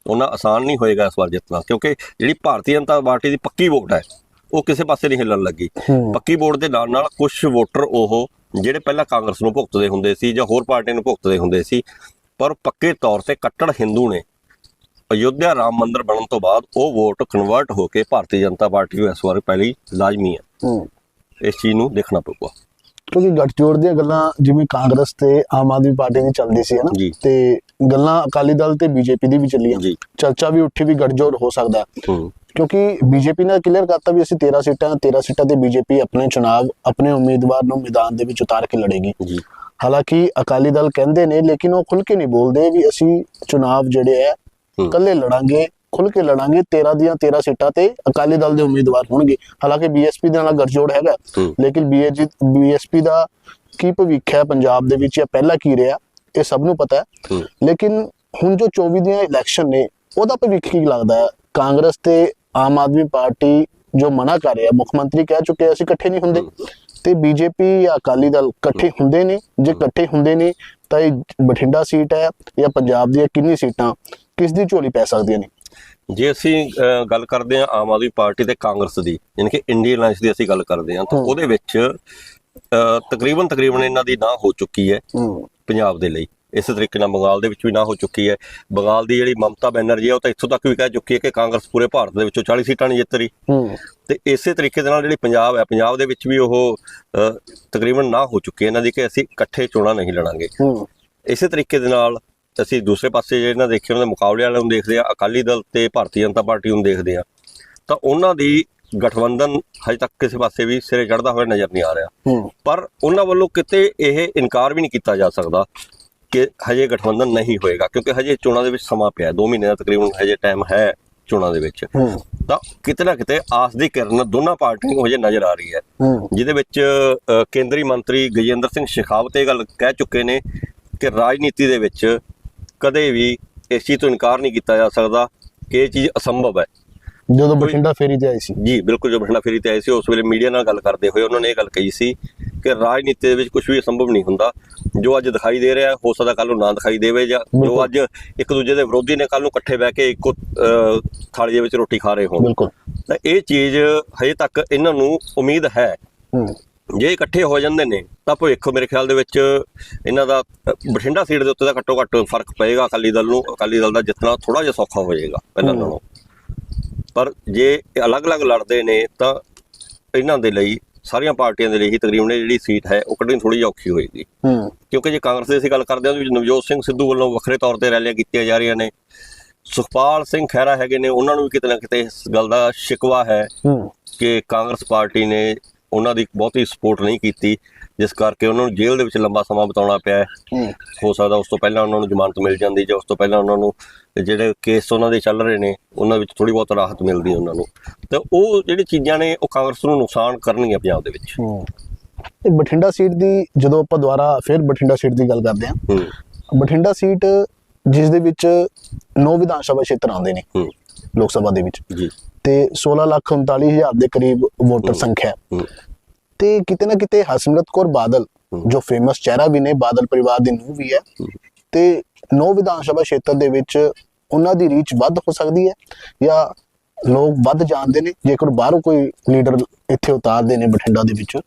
ਉਹਨਾਂ ਆਸਾਨ ਨਹੀਂ ਹੋਏਗਾ ਇਸ ਵਾਰ ਜਿੱਤਣਾ ਕਿਉਂਕਿ ਜਿਹੜੀ ਭਾਰਤੀ ਜਨਤਾ ਪਾਰਟੀ ਦੀ ਪੱਕੀ ਵੋਟ ਹੈ ਉਹ ਕਿਸੇ ਪਾਸੇ ਨਹੀਂ ਹਿੱਲਣ ਲੱਗੀ। ਪੱਕੀ ਵੋਟ ਦੇ ਨਾਲ ਨਾਲ ਕੁਝ ਵੋਟਰ ਉਹ ਜਿਹੜੇ ਪਹਿਲਾਂ ਕਾਂਗਰਸ ਨੂੰ ਭੁਗਤਦੇ ਹੁੰਦੇ ਸੀ ਜਾਂ ਹੋਰ ਪਾਰਟੀ ਨੂੰ ਭੁਗਤਦੇ ਹੁੰਦੇ ਸੀ ਪਰ ਪੱਕੇ ਤੌਰ ਤੇ ਕੱਟੜ ਹਿੰਦੂ ਨੇ। ਅਯੋਧਿਆ ਰਾਮ ਮੰਦਿਰ ਬਣਨ ਤੋਂ ਬਾਅਦ ਉਹ ਵੋਟ ਕਨਵਰਟ ਹੋ ਕੇ ਭਾਰਤੀ ਜਨਤਾ ਪਾਰਟੀ ਨੂੰ ਇਸ ਵਾਰ ਪਹਿਲੀ ਲਾਜ਼ਮੀ ਹੈ। ਇਸ ਚੀਜ਼ ਨੂੰ ਦੇਖਣਾ ਪਊਗਾ। ਕਿਉਂਕਿ ਗੱਠਜੋੜ ਦੀਆਂ ਗੱਲਾਂ ਜਿਵੇਂ ਕਾਂਗਰਸ ਤੇ ਆਮ ਆਦਮੀ ਪਾਰਟੀ ਦੀ ਚੱਲਦੀ ਸੀ ਹਨਾ। ਤੇ ਗੱਲਾਂ ਅਕਾਲੀ ਦਲ ਤੇ ਬੀਜੇਪੀ ਦੀ ਵੀ ਚੱਲੀਆਂ। ਚਰਚਾ ਵੀ ਉੱਠੀ ਵੀ ਗੱਠਜੋੜ ਹੋ ਸਕਦਾ। ਕਿਉਂਕਿ ਬੀਜੇਪੀ ਨੇ ਕਲੀਅਰ ਕਰਤਾ ਵੀ ਅਸੀਂ 13 ਸੀਟਾਂ 13 ਸੀਟਾਂ ਤੇ ਬੀਜੇਪੀ ਆਪਣੇ ਚੁਣਾਵ ਆਪਣੇ ਉਮੀਦਵਾਰ ਨੂੰ ਮੈਦਾਨ ਦੇ ਵਿੱਚ ਉਤਾਰ ਕੇ ਲੜੇਗੀ। ਹਾਲਾਂਕਿ ਅਕਾਲੀ ਦਲ ਕਹਿੰਦੇ ਨੇ ਲੇਕਿਨ ਉਹ ਖੁੱਲ ਕੇ ਨਹੀਂ ਬੋਲਦੇ ਵੀ ਅਸੀਂ ਚੁਣਾਵ ਜਿਹੜੇ ਹੂੰ। ਇਕੱਲੇ ਲੜਾਂਗੇ ਖੁੱਲ ਕੇ ਲੜਾਂਗੇ 13 ਦੀਆਂ 13 ਸੀਟਾਂ ਤੇ ਅਕਾਲੀ ਦਲ ਦੇ ਉਮੀਦਵਾਰ ਹੋਣਗੇ। ਹਾਲਾਂਕਿ ਬੀਐਸਪੀ ਦੇ ਨਾਲ ਗੱਠਜੋੜ ਹੈਗਾ। ਲੇਕਿਨ ਬੀਐਸਪੀ ਦਾ ਕੀ ਭਵਿੱਖ ਹੈ ਪੰਜਾਬ ਦੇ ਵਿੱਚ ਜਾਂ ਪਹਿਲਾਂ ਕੀ ਰਿਹਾ ਇਹ ਸਭ ਨੂੰ ਪਤਾ ਹੂੰ। ਲੇਕਿਨ ਹੁਣ ਜੋ 24 ਦੀਆਂ ਇਲੈਕਸ਼ਨ ਨੇ ਉਹਦਾ ਭਵਿੱਖ ਕੀ ਲੱਗਦਾ ਹੈ? ਕਾਂਗਰਸ ਤੇ ਆਮ ਆਦਮੀ ਪਾਰਟੀ ਜੋ ਮਨਾ ਕਰ ਰਿਹਾ ਮੁੱਖ ਮੰਤਰੀ ਕਹਿ ਚੁੱਕੇ ਅਸੀਂ ਇਕੱਠੇ ਨਹੀਂ ਹੁੰਦੇ। ਤੇ ਬੀਜੇਪੀ ਜਾਂ ਅਕਾਲੀ ਦਲ ਇਕੱਠੇ ਹੁੰਦੇ ਨੇ ਜੇ ਇਕੱਠੇ ਹੁੰਦੇ ਨੇ ਤਾਂ ਇਹ ਬਠਿੰਡਾ ਸੀਟ ਹੈ ਜਾਂ ਪੰਜਾਬ ਦੀਆਂ ਕਿੰਨੀ ਸੀਟਾਂ ਕਿਸ ਦੀ ਝੋਲੀ ਪੈ ਸਕਦੀਆਂ ਨੇ? ਜੇ ਅਸੀਂ ਗੱਲ ਕਰਦੇ ਹਾਂ ਆਮ ਆਦਮੀ ਪਾਰਟੀ ਤੇ ਕਾਂਗਰਸ ਦੀ ਯਾਨੀ ਕਿ ਇੰਡੀਅਨ ਅਲਾਈਅੰਸ ਦੀ ਅਸੀਂ ਗੱਲ ਕਰਦੇ ਹਾਂ ਤਾਂ। ਉਹਦੇ ਵਿੱਚ ਤਕਰੀਬਨ ਤਕਰੀਬਨ ਇਹਨਾਂ ਦੀ ਨਾ ਹੋ ਚੁੱਕੀ ਹੂੰ। ਪੰਜਾਬ ਦੇ ਲਈ। ਇਸੇ ਤਰੀਕੇ ਨਾਲ ਬੰਗਾਲ ਦੇ ਵਿੱਚ ਵੀ ਨਾ ਹੋ ਚੁੱਕੀ ਹੈ। ਬੰਗਾਲ ਦੀ ਜਿਹੜੀ ਮਮਤਾ ਬੈਨਰਜੀ ਹੈ ਉਹ ਤਾਂ ਇੱਥੋਂ ਤੱਕ ਵੀ ਕਹਿ ਚੁੱਕੀ ਹੈ ਕਿ ਕਾਂਗਰਸ ਪੂਰੇ ਭਾਰਤ ਦੇ ਵਿੱਚੋਂ 40 ਸੀਟਾਂ ਨਹੀਂ ਜਿੱਤ ਰਹੀ। ਤੇ ਇਸੇ ਤਰੀਕੇ ਦੇ ਨਾਲ ਜਿਹੜੀ ਪੰਜਾਬ ਹੈ ਪੰਜਾਬ ਦੇ ਵਿੱਚ ਵੀ ਉਹ ਤਕਰੀਬਨ ਨਾ ਹੋ ਚੁੱਕੀ ਹੈ। ਇਹਨਾਂ ਦੀ ਕਿ ਅਸੀਂ ਇਕੱਠੇ ਚੋਣਾਂ ਨਹੀਂ ਲੜਾਂਗੇ। ਇਸੇ ਤਰੀਕੇ ਦੇ ਨਾਲ ਅਸੀਂ ਦੂਸਰੇ ਪਾਸੇ ਜੇ ਇਹਨਾਂ ਦੇਖੇ ਉਹਨਾਂ ਦੇ ਮੁਕਾਬਲੇ ਵਾਲਿਆਂ ਨੂੰ ਦੇਖਦੇ ਆ ਅਕਾਲੀ ਦਲ ਤੇ ਭਾਰਤੀ ਜਨਤਾ ਪਾਰਟੀ ਨੂੰ ਦੇਖਦੇ ਆ ਤਾਂ ਉਹਨਾਂ ਦੀ ਗਠਬੰਧਨ ਹਜੇ ਤੱਕ ਕਿਸੇ ਪਾਸੇ ਵੀ ਸਿਰੇ ਚੜਦਾ ਹੋਇਆ ਨਜ਼ਰ ਨਹੀਂ ਆ ਰਿਹਾ। ਪਰ ਉਹਨਾਂ ਵੱਲੋਂ ਕਿਤੇ ਇਹ ਇਨਕਾਰ ਵੀ ਨਹੀਂ ਕੀਤਾ ਜਾ ਸਕਦਾ। ਕਿ ਹਜੇ ਗਠਬੰਧਨ ਨਹੀਂ ਹੋਏਗਾ ਕਿਉਂਕਿ ਹਜੇ ਚੋਣਾਂ ਦੇ ਵਿੱਚ ਸਮਾਂ ਪਿਆ 2 ਮਹੀਨੇ ਦਾ ਤਕਰੀਬਨ ਹਜੇ ਟਾਈਮ ਹੈ ਚੋਣਾਂ ਦੇ ਵਿੱਚ। ਤਾਂ ਕਿਤੇ ਨਾ ਕਿਤੇ ਆਸ ਦੀ ਕਿਰਨ ਦੋਨਾਂ ਪਾਰਟੀਆਂ ਨੂੰ ਹਜੇ ਨਜ਼ਰ ਆ ਰਹੀ ਹੈ। ਜਿਹਦੇ ਵਿੱਚ ਕੇਂਦਰੀ ਮੰਤਰੀ ਗਜੇਂਦਰ ਸਿੰਘ ਸ਼ੇਖਾਵਤ ਇਹ ਗੱਲ ਕਹਿ ਚੁੱਕੇ ਨੇ ਕਿ ਰਾਜਨੀਤੀ ਦੇ ਵਿੱਚ ਕਦੇ ਵੀ ਇਸ ਚੀਜ਼ ਤੋਂ ਇਨਕਾਰ ਨਹੀਂ ਕੀਤਾ ਜਾ ਸਕਦਾ ਕਿ ਇਹ ਚੀਜ਼ ਅਸੰਭਵ ਹੈ। ਜਦੋਂ ਬਠਿੰਡਾ ਫੇਰੀ ਤੇ ਆਈ ਸੀ। ਜੀ ਬਿਲਕੁਲ ਜੋ ਬਠਿੰਡਾ ਫੇਰੀ ਤੇ ਆਏ ਸੀ ਉਸ ਵੇਲੇ ਮੀਡੀਆ ਨਾਲ ਗੱਲ ਕਰਦੇ ਹੋਏ ਉਹਨਾਂ ਨੇ ਇਹ ਗੱਲ ਕਹੀ ਸੀ ਕਿ ਰਾਜਨੀਤੀ ਦੇ ਵਿੱਚ ਕੁਝ ਵੀ ਅਸੰਭਵ ਨਹੀਂ ਹੁੰਦਾ। ਜੋ ਅੱਜ ਦਿਖਾਈ ਦੇ ਰਿਹਾ ਹੋ ਸਕਦਾ ਕੱਲ ਨੂੰ ਨਾ ਦਿਖਾਈ ਦੇਵੇ ਜਾਂ ਜੋ। ਅੱਜ ਇੱਕ ਦੂਜੇ ਦੇ ਵਿਰੋਧੀ ਨੇ ਕੱਲ ਨੂੰ ਇਕੱਠੇ ਬਹਿ ਕੇ ਇੱਕੋ ਥਾਲੀ ਦੇ ਵਿੱਚ ਰੋਟੀ ਖਾ ਰਹੇ ਹੋਣ। ਬਿਲਕੁਲ। ਤਾਂ ਇਹ ਚੀਜ਼ ਹਜੇ ਤੱਕ ਇਹਨਾਂ ਨੂੰ ਉਮੀਦ ਹੈ। ਜੇ ਇਕੱਠੇ ਹੋ ਜਾਂਦੇ ਨੇ ਤਾਂ ਭਵਿੱਖ ਮੇਰੇ ਖਿਆਲ ਦੇ ਵਿੱਚ ਇਹਨਾਂ ਦਾ ਬਠਿੰਡਾ ਸੀਟ ਦੇ ਉੱਤੇ ਤਾਂ ਘੱਟੋ ਘੱਟ ਫ਼ਰਕ ਪਏਗਾ। ਅਕਾਲੀ ਦਲ ਨੂੰ ਅਕਾਲੀ ਦਲ ਦਾ ਜਿੱਤਣਾ ਥੋੜਾ ਜਿਹਾ ਸੌਖਾ ਹੋ ਜਾਏਗਾ ਪਹਿਲਾਂ। ਨਾਲੋਂ। ਪਰ ਜੇ ਇਹ ਅਲੱਗ-ਅਲੱਗ ਲੜਦੇ ਨੇ ਤਾਂ ਇਹਨਾਂ ਦੇ ਲਈ ਸਾਰੀਆਂ ਪਾਰਟੀਆਂ ਦੇ ਲਈ ਹੀ ਤਕਰੀਬਨ ਜਿਹੜੀ ਸੀਟ ਹੈ ਉਹ ਕੱਢਣੀ ਥੋੜੀ ਜਿਹੀ ਔਖੀ ਹੋਏਗੀ। ਹੂੰ। ਕਿਉਂਕਿ ਜੇ ਕਾਂਗਰਸ ਦੀ ਅਸੀਂ ਗੱਲ ਕਰਦੇ ਹਾਂ ਉਹਦੇ ਵਿੱਚ ਨਵਜੋਤ ਸਿੰਘ ਸਿੱਧੂ ਵੱਲੋਂ ਵੱਖਰੇ ਤੌਰ ਤੇ ਰੈਲੀਆਂ ਕੀਤੀਆਂ ਜਾ ਰਹੀਆਂ ਨੇ। ਸੁਖਪਾਲ ਸਿੰਘ ਖਹਿਰਾ ਹੈਗੇ ਨੇ ਉਹਨਾਂ ਨੂੰ ਵੀ ਕਿਤੇ ਨਾ ਕਿਤੇ ਇਸ ਗੱਲ ਦਾ ਸ਼ਿਕਵਾ ਹੂੰ ਕਿ ਕਾਂਗਰਸ ਪਾਰਟੀ ਨੇ ਉਹਨਾਂ ਦੀ ਬਹੁਤੀ ਸਪੋਰਟ ਨਹੀਂ ਕੀਤੀ। ਜਿਸ ਕਰਕੇ ਉਹਨਾਂ ਨੂੰ ਜੇਲ੍ਹ ਦੇ ਵਿੱਚ ਲੰਬਾ ਸਮਾਂ ਬਿਤਾਉਣਾ ਪਿਆ ਹੈ। ਸਕਦਾ ਉਸ ਤੋਂ ਪਹਿਲਾਂ ਉਹਨਾਂ ਨੂੰ ਜ਼ਮਾਨਤ ਮਿਲ ਜਾਂਦੀ ਜਾਂ ਉਸ ਤੋਂ ਪਹਿਲਾਂ ਉਹਨਾਂ ਨੂੰ ਜਿਹੜੇ ਕੇਸ ਉਹਨਾਂ ਦੇ ਚੱਲ ਰਹੇ ਨੇ ਉਹਨਾਂ ਵਿੱਚ ਥੋੜੀ ਬਹੁਤ ਰਾਹਤ ਮਿਲਦੀ ਉਹਨਾਂ ਨੂੰ। ਤੇ ਉਹ ਜਿਹੜੀ ਚੀਜ਼ਾਂ ਨੇ ਉਹ ਕਾਂਗਰਸ ਨੂੰ ਨੁਕਸਾਨ ਕਰਨਗੀਆਂ ਪੰਜਾਬ ਦੇ ਵਿੱਚ। ਇਹ ਬਠਿੰਡਾ ਸੀਟ ਦੀ ਜਦੋਂ ਆਪਾਂ ਦੁਬਾਰਾ ਫਿਰ ਬਠਿੰਡਾ ਸੀਟ ਦੀ ਗੱਲ ਕਰਦੇ ਹਾਂ। ਬਠਿੰਡਾ ਸੀਟ ਜਿਸ ਦੇ ਵਿੱਚ 9 ਵਿਧਾਨ ਸਭਾ ਖੇਤਰ ਆਉਂਦੇ ਨੇ ਲੋਕ ਸਭਾ ਦੇ ਵਿੱਚ। ਜੀ। ਤੇ 16 ਲੱਖ 39 ਹਜ਼ਾਰ ਦੇ ਕਰੀਬ ਵੋਟਰ ਸੰਖਿਆ। ਤੇ ਕਿਤੇ ਨਾ ਕਿਤੇ ਹਰਸਿਮਰਤ ਕੌਰ ਬਾਦਲ ਜੋ ਫੇਮਸ ਚਿਹਰਾ ਵੀ ਨੇ ਬਾਦਲ ਪਰਿਵਾਰ ਦੀ ਨੂੰਹ ਵੀ ਹੈ ਤੇ 9 ਵਿਧਾਨ ਸਭਾ ਖੇਤਰ ਦੇ ਵਿੱਚ ਉਹਨਾਂ ਦੀ ਰੀਚ ਵੱਧ ਹੋ ਸਕਦੀ ਹੈ ਜਾਂ ਲੋਕ ਵੱਧ ਜਾਣਦੇ ਨੇ ਜੇਕਰ ਬਾਹਰੋਂ ਕੋਈ ਲੀਡਰ ਇੱਥੇ ਉਤਾਰਦੇ ਨੇ ਬਠਿੰਡਾ ਦੇ ਵਿੱਚ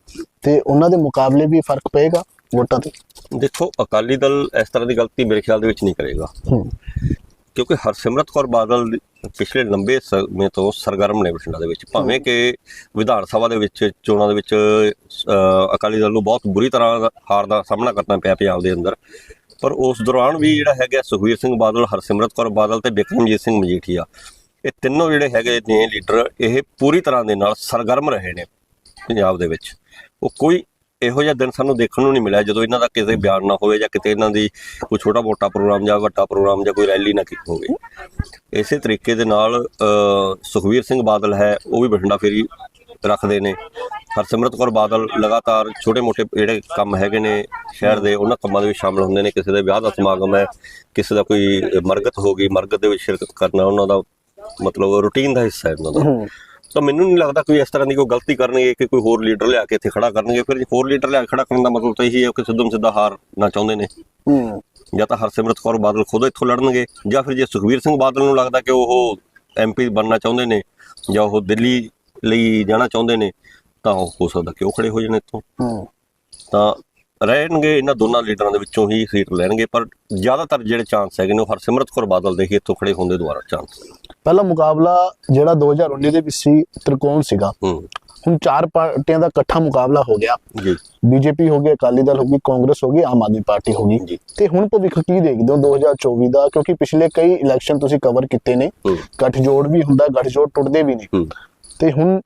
ਤੇ ਉਹਨਾਂ ਦੇ ਮੁਕਾਬਲੇ ਵੀ ਫ਼ਰਕ ਪਏਗਾ ਵੋਟਾਂ ਤੇ। ਦੇਖੋ ਅਕਾਲੀ ਦਲ ਇਸ ਤਰ੍ਹਾਂ ਦੀ ਗਲਤੀ ਮੇਰੇ ਖਿਆਲ ਦੇ ਵਿੱਚ ਨਹੀਂ ਕਰੇਗਾ। ਕਿਉਂਕਿ ਹਰਸਿਮਰਤ ਕੌਰ ਬਾਦਲ ਪਿਛਲੇ ਲੰਬੇ ਸਮੇਂ ਤੋਂ ਸਰਗਰਮ ਨੇ ਬਠਿੰਡਾ ਦੇ ਵਿੱਚ। ਭਾਵੇਂ ਕਿ ਵਿਧਾਨ ਸਭਾ ਦੇ ਵਿੱਚ ਚੋਣਾਂ ਦੇ ਵਿੱਚ ਅਕਾਲੀ ਦਲ ਨੂੰ ਬਹੁਤ ਬੁਰੀ ਤਰ੍ਹਾਂ ਹਾਰ ਦਾ ਸਾਹਮਣਾ ਕਰਨਾ ਪਿਆ ਪੰਜਾਬ ਦੇ ਅੰਦਰ। ਪਰ ਉਸ ਦੌਰਾਨ ਵੀ ਜਿਹੜਾ ਹੈਗਾ ਸੁਖਬੀਰ ਸਿੰਘ ਬਾਦਲ ਹਰਸਿਮਰਤ ਕੌਰ ਬਾਦਲ ਤੇ ਬਿਕਰਮਜੀਤ ਸਿੰਘ ਮਜੀਠੀਆ ਇਹ ਤਿੰਨੋਂ ਜਿਹੜੇ ਹੈਗੇ ਨੇ ਲੀਡਰ ਇਹ ਪੂਰੀ ਤਰ੍ਹਾਂ ਦੇ ਨਾਲ ਸਰਗਰਮ ਰਹੇ ਨੇ ਪੰਜਾਬ ਦੇ ਵਿੱਚ। ਉਹ ਕੋਈ ਇਹੋ ਜਿਹਾ ਦਿਨ ਸਾਨੂੰ ਦੇਖਣ ਨੂੰ ਨਹੀਂ ਮਿਲਿਆ ਜਦੋਂ ਇਹਨਾਂ ਦਾ ਕਿਸੇ ਬਿਆਨ ਨਾ ਹੋਵੇ ਜਾਂ ਕਿਤੇ ਇਹਨਾਂ ਦੀ ਕੋਈ ਛੋਟਾ ਮੋਟਾ ਪ੍ਰੋਗਰਾਮ ਜਾਂ ਵੱਡਾ ਪ੍ਰੋਗਰਾਮ ਜਾਂ ਕੋਈ ਰੈਲੀ ਨਾ ਕੀਤੀ ਹੋਵੇ। ਇਸੇ ਤਰੀਕੇ ਦੇ ਨਾਲ ਅ, ਸਿੰਘ ਬਾਦਲ ਹੈ ਉਹ ਵੀ ਬਠਿੰਡਾ ਫੇਰੀ ਰੱਖਦੇ ਨੇ। ਹਰਸਿਮਰਤ ਕੌਰ ਬਾਦਲ ਲਗਾਤਾਰ ਛੋਟੇ-ਮੋਟੇ ਜਿਹੜੇ ਕੰਮ ਹੈਗੇ ਨੇ ਸ਼ਹਿਰ ਦੇ ਉਹਨਾਂ ਕੰਮਾਂ ਦੇ ਵਿੱਚ ਸ਼ਾਮਲ ਹੁੰਦੇ ਨੇ। ਕਿਸੇ ਦੇ ਵਿਆਹ ਦਾ ਸਮਾਗਮ ਹੈ ਕਿਸੇ ਦਾ ਕੋਈ ਮਰਗਤ ਹੋ ਗਈ ਮਰਗਤ ਦੇ ਵਿੱਚ ਸ਼ਿਰਕਤ ਕਰਨਾ ਉਹਨਾਂ ਦਾ ਮਤਲਬ ਰੂਟੀਨ ਦਾ ਹਿੱਸਾ ਹੈ ਉਹਨਾਂ ਦਾ। ਤਾਂ ਮੈਨੂੰ ਨਹੀਂ ਲੱਗਦਾ ਕੋਈ ਇਸ ਤਰ੍ਹਾਂ ਦੀ ਕੋਈ ਗਲਤੀ ਕਰਨਗੇ ਕਿ ਕੋਈ ਹੋਰ ਲੀਡਰ ਲਿਆ ਕੇ ਇੱਥੇ ਖੜਾ ਕਰਨਗੇ। ਫਿਰ ਜੇ ਹੋਰ ਲੀਡਰ ਲਿਆ ਕੇ ਖੜਾ ਕਰਨ ਦਾ ਮਤਲਬ ਤਾਂ ਇਹੀ ਹੈ ਕਿ ਸਿੱਧਮ ਸਿੱਧਾ ਹਾਰ ਨਾ ਚਾਹੁੰਦੇ ਨੇ। ਹੂੰ। ਜਾਂ ਤਾਂ ਹਰਸਿਮਰਤ ਕੌਰ ਬਾਦਲ ਖੁਦ ਇੱਥੋਂ ਲੜਨਗੇ ਜਾਂ ਫਿਰ ਜੇ ਸੁਖਬੀਰ ਸਿੰਘ ਬਾਦਲ ਨੂੰ ਲੱਗਦਾ ਕਿ ਉਹ ਐਮਪੀ ਬਣਨਾ ਚਾਹੁੰਦੇ ਨੇ ਜਾਂ ਉਹ ਦਿੱਲੀ ਲਈ ਜਾਣਾ ਚਾਹੁੰਦੇ ਨੇ ਤਾਂ ਉਹ ਹੋ ਸਕਦਾ ਕਿ ਉਹ ਖੜੇ ਹੋ ਜਾਣ ਇੱਥੋਂ। ਹੂੰ। ਤਾਂ ਰਹਿਣਗੇ ਇਹਨਾਂ ਦੋਨਾਂ ਲੀਡਰਾਂ ਦੇ ਵਿੱਚੋਂ ਹੀ ਸੀਟ ਲੈਣਗੇ ਪਰ ਜ਼ਿਆਦਾਤਰ ਜਿਹੜੇ ਚਾਂਸ ਹੈਗੇ ਨੇ ਉਹ ਹਰਸਿਮਰਤ ਕੌਰ ਬਾਦਲ ਦੇ ਹੀ ਇੱਥੋਂ ਖੜੇ ਹੋਣ ਦੇ ਦੁਆਰਾ ਚਾਂਸ ਪਹਿਲਾ ਮੁਕਾਬਲਾ ਜਿਹੜਾ 2019 ਦੇ ਵਿੱਚ ਸੀ ਤ੍ਰਿਕੋਣ ਸੀਗਾ। ਹੁਣ ਚਾਰ ਪਾਰਟੀਆਂ ਦਾ ਇਕੱਠਾ ਮੁਕਾਬਲਾ ਹੋ ਗਿਆ। ਜੀ। ਬੀਜੇਪੀ ਹੋ ਗਈ ਅਕਾਲੀ ਦਲ ਹੋ ਗਈ ਕਾਂਗਰਸ ਹੋ ਗਈ ਆਮ ਆਦਮੀ ਪਾਰਟੀ ਹੋ ਗਈ। ਤੇ ਹੁਣ ਭਵਿੱਖ ਕੀ ਦੇਖਦੇ ਹੋ 2024 ਦਾ? ਕਿਉਂਕਿ ਪਿਛਲੇ ਕਈ ਇਲੈਕਸ਼ਨ ਤੁਸੀਂ ਕਵਰ ਕੀਤੇ ਨੇ। ਗੱਠਜੋੜ ਵੀ ਹੁੰਦਾ ਗੱਠਜੋੜ ਟੁੱਟਦੇ ਵੀ ਨੇ। ਤੇ ਹੁਣ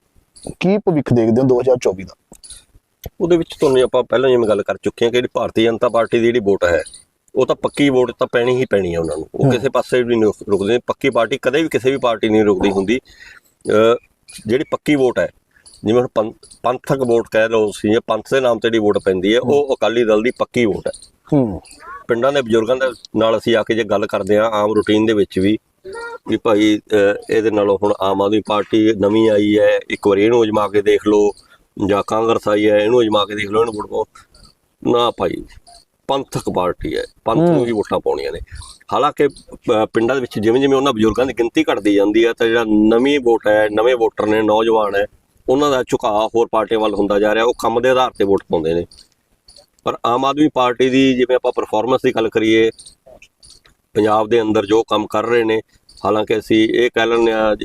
ਕੀ ਭਵਿੱਖ ਦੇਖਦੇ ਹੋ 2024 ਦਾ? ਉਹਦੇ ਵਿੱਚ ਤੁਹਾਨੂੰ ਆਪਾਂ ਪਹਿਲਾਂ ਜਿਵੇਂ ਗੱਲ ਕਰ ਚੁੱਕੇ ਹਾਂ ਕਿ ਜਿਹੜੀ ਭਾਰਤੀ ਜਨਤਾ ਪਾਰਟੀ ਦੀ ਜਿਹੜੀ ਵੋਟ ਹੈ ਉਹ ਤਾਂ ਪੱਕੀ ਵੋਟ ਤਾਂ ਪੈਣੀ ਹੀ ਪੈਣੀ ਹੈ ਉਹਨਾਂ ਨੂੰ। ਉਹ ਕਿਸੇ ਪਾਸੇ ਵੀ ਨਹੀਂ ਰੁਕ- ਰੁਕਦੇ ਪੱਕੀ ਪਾਰਟੀ ਕਦੇ ਵੀ ਕਿਸੇ ਵੀ ਪਾਰਟੀ ਨਹੀਂ ਰੁਕਦੀ ਹੁੰਦੀ। ਜਿਹੜੀ ਪੱਕੀ ਵੋਟ ਹੈ ਜਿਵੇਂ ਹੁਣ ਪੰਥਕ ਵੋਟ ਕਹਿ ਲਓ ਸੀ ਜਾਂ ਪੰਥ ਦੇ ਨਾਮ ਤੇ ਜਿਹੜੀ ਵੋਟ ਪੈਂਦੀ ਹੈ ਉਹ ਅਕਾਲੀ ਦਲ ਦੀ ਪੱਕੀ ਵੋਟ ਹੈ। ਹੂੰ। ਪਿੰਡਾਂ ਦੇ ਬਜ਼ੁਰਗਾਂ ਦੇ ਨਾਲ ਅਸੀਂ ਆ ਕੇ ਜੇ ਗੱਲ ਕਰਦੇ ਹਾਂ ਆਮ ਰੂਟੀਨ ਦੇ ਵਿੱਚ ਵੀ ਵੀ ਭਾਈ ਇਹਦੇ ਨਾਲੋਂ ਹੁਣ ਆਮ ਆਦਮੀ ਪਾਰਟੀ ਨਵੀਂ ਆਈ ਹੈ ਇੱਕ ਵਾਰੀ ਇਹਨੂੰ ਅਜਮਾ ਕੇ ਦੇਖ ਲਓ। ਜਾਂ ਕਾਂਗਰਸ ਆਈ ਹੈ ਇਹਨੂੰ ਅਜਮਾ ਕੇ ਦੇਖ ਲਓ ਇਹਨੂੰ ਵੋਟ ਪਾਓ। ਨਾ ਭਾਈ ਪੰਥਕ ਪਾਰਟੀ ਹੈ ਪੰਥ ਨੂੰ ਹੀ ਵੋਟਾਂ ਪਾਉਣੀਆਂ ਨੇ। ਹਾਲਾਂਕਿ ਪਿੰਡਾਂ ਦੇ ਵਿੱਚ ਜਿਵੇਂ ਜਿਵੇਂ ਉਹਨਾਂ ਬਜ਼ੁਰਗਾਂ ਦੀ ਗਿਣਤੀ ਘਟਦੀ ਜਾਂਦੀ ਹੈ ਤਾਂ ਜਿਹੜਾ ਨਵੀਂ ਵੋਟ ਹੈ ਨਵੇਂ ਵੋਟਰ ਨੇ ਨੌਜਵਾਨ ਹੈ ਉਹਨਾਂ ਦਾ ਝੁਕਾਅ ਹੋਰ ਪਾਰਟੀਆਂ ਵੱਲ ਹੁੰਦਾ ਜਾ ਰਿਹਾ ਉਹ ਕੰਮ ਦੇ ਆਧਾਰ ਤੇ ਵੋਟ ਪਾਉਂਦੇ ਨੇ। ਪਰ ਆਮ ਆਦਮੀ ਪਾਰਟੀ ਦੀ ਜਿਵੇਂ ਆਪਾਂ ਪਰਫਾਰਮੈਂਸ ਦੀ ਗੱਲ ਕਰੀਏ ਪੰਜਾਬ ਦੇ ਅੰਦਰ ਜੋ ਕੰਮ ਕਰ ਰਹੇ ਨੇ ਹਾਲਾਂਕਿ ਅਸੀਂ ਇਹ ਕਹਿ ਲੈਂਦੇ ਆ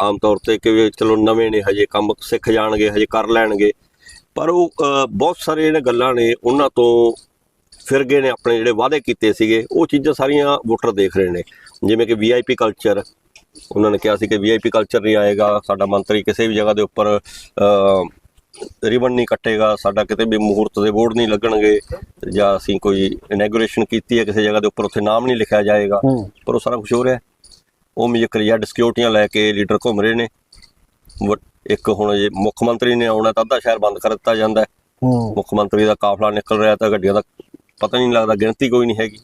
ਆਮ ਤੌਰ ਤੇ ਕਿ ਚਲੋ ਨਵੇਂ ਨੇ ਹਜੇ ਕੰਮ ਸਿੱਖ ਜਾਣਗੇ ਹਜੇ ਕਰ ਲੈਣਗੇ। ਪਰ ਉਹ ਬਹੁਤ ਸਾਰੇ ਜਿਹੜੇ ਗੱਲਾਂ ਨੇ ਉਹਨਾਂ ਤੋਂ ਫਿਰ ਗਏ ਨੇ ਆਪਣੇ ਜਿਹੜੇ ਵਾਅਦੇ ਕੀਤੇ ਸੀਗੇ ਉਹ ਚੀਜ਼ਾਂ ਸਾਰੀਆਂ ਵੋਟਰ ਦੇਖ ਰਹੇ ਨੇ। ਜਿਵੇਂ ਕਿ ਵੀਆਈਪੀ ਕਲਚਰ ਉਹਨਾਂ ਨੇ ਕਿਹਾ ਸੀ ਕਿ ਵੀਆਈਪੀ ਕਲਚਰ ਨਹੀਂ ਆਏਗਾ ਸਾਡਾ ਮੰਤਰੀ ਕਿਸੇ ਵੀ ਜਗ੍ਹਾ ਦੇ ਉੱਪਰ ਰਿਬਨ ਨਹੀਂ ਕੱਟੇਗਾ ਸਾਡਾ ਕਿਤੇ ਵੀ ਮਹੂਰਤ ਦੇ ਬੋਰਡ ਨਹੀਂ ਲੱਗਣਗੇ ਜਾਂ ਅਸੀਂ ਕੋਈ ਇਨੈਗੋਰੇਸ਼ਨ ਕੀਤੀ ਹੈ ਕਿਸੇ ਜਗ੍ਹਾ ਦੇ ਉੱਪਰ ਉੱਥੇ ਨਾਮ ਨਹੀਂ ਲਿਖਿਆ ਜਾਏਗਾ। ਪਰ ਉਹ ਸਾਰਾ ਕੁਝ ਹੋ ਰਿਹਾ। ਉਹ ਮਿਜਕਰੀਆ ਸਿਕਿਉਰਟੀਆਂ ਲੈ ਕੇ ਲੀਡਰ ਘੁੰਮ ਰਹੇ ਨੇ। ਇੱਕ ਹੁਣ ਜੇ ਮੁੱਖ ਮੰਤਰੀ ਨੇ ਆਉਣਾ ਤਾਂ ਅੱਧਾ ਸ਼ਹਿਰ ਬੰਦ ਕਰ ਦਿੱਤਾ ਜਾਂਦਾ ਹੈ। ਮੁੱਖ ਮੰਤਰੀ ਦਾ ਕਾਫਲਾ ਨਿਕਲ ਰਿਹਾ ਤਾਂ ਗੱਡੀਆਂ ਦਾ ਪਤਾ ਨਹੀਂ ਲੱਗਦਾ ਗਿਣਤੀ ਕੋਈ ਨਹੀਂ ਹੈਗੀ।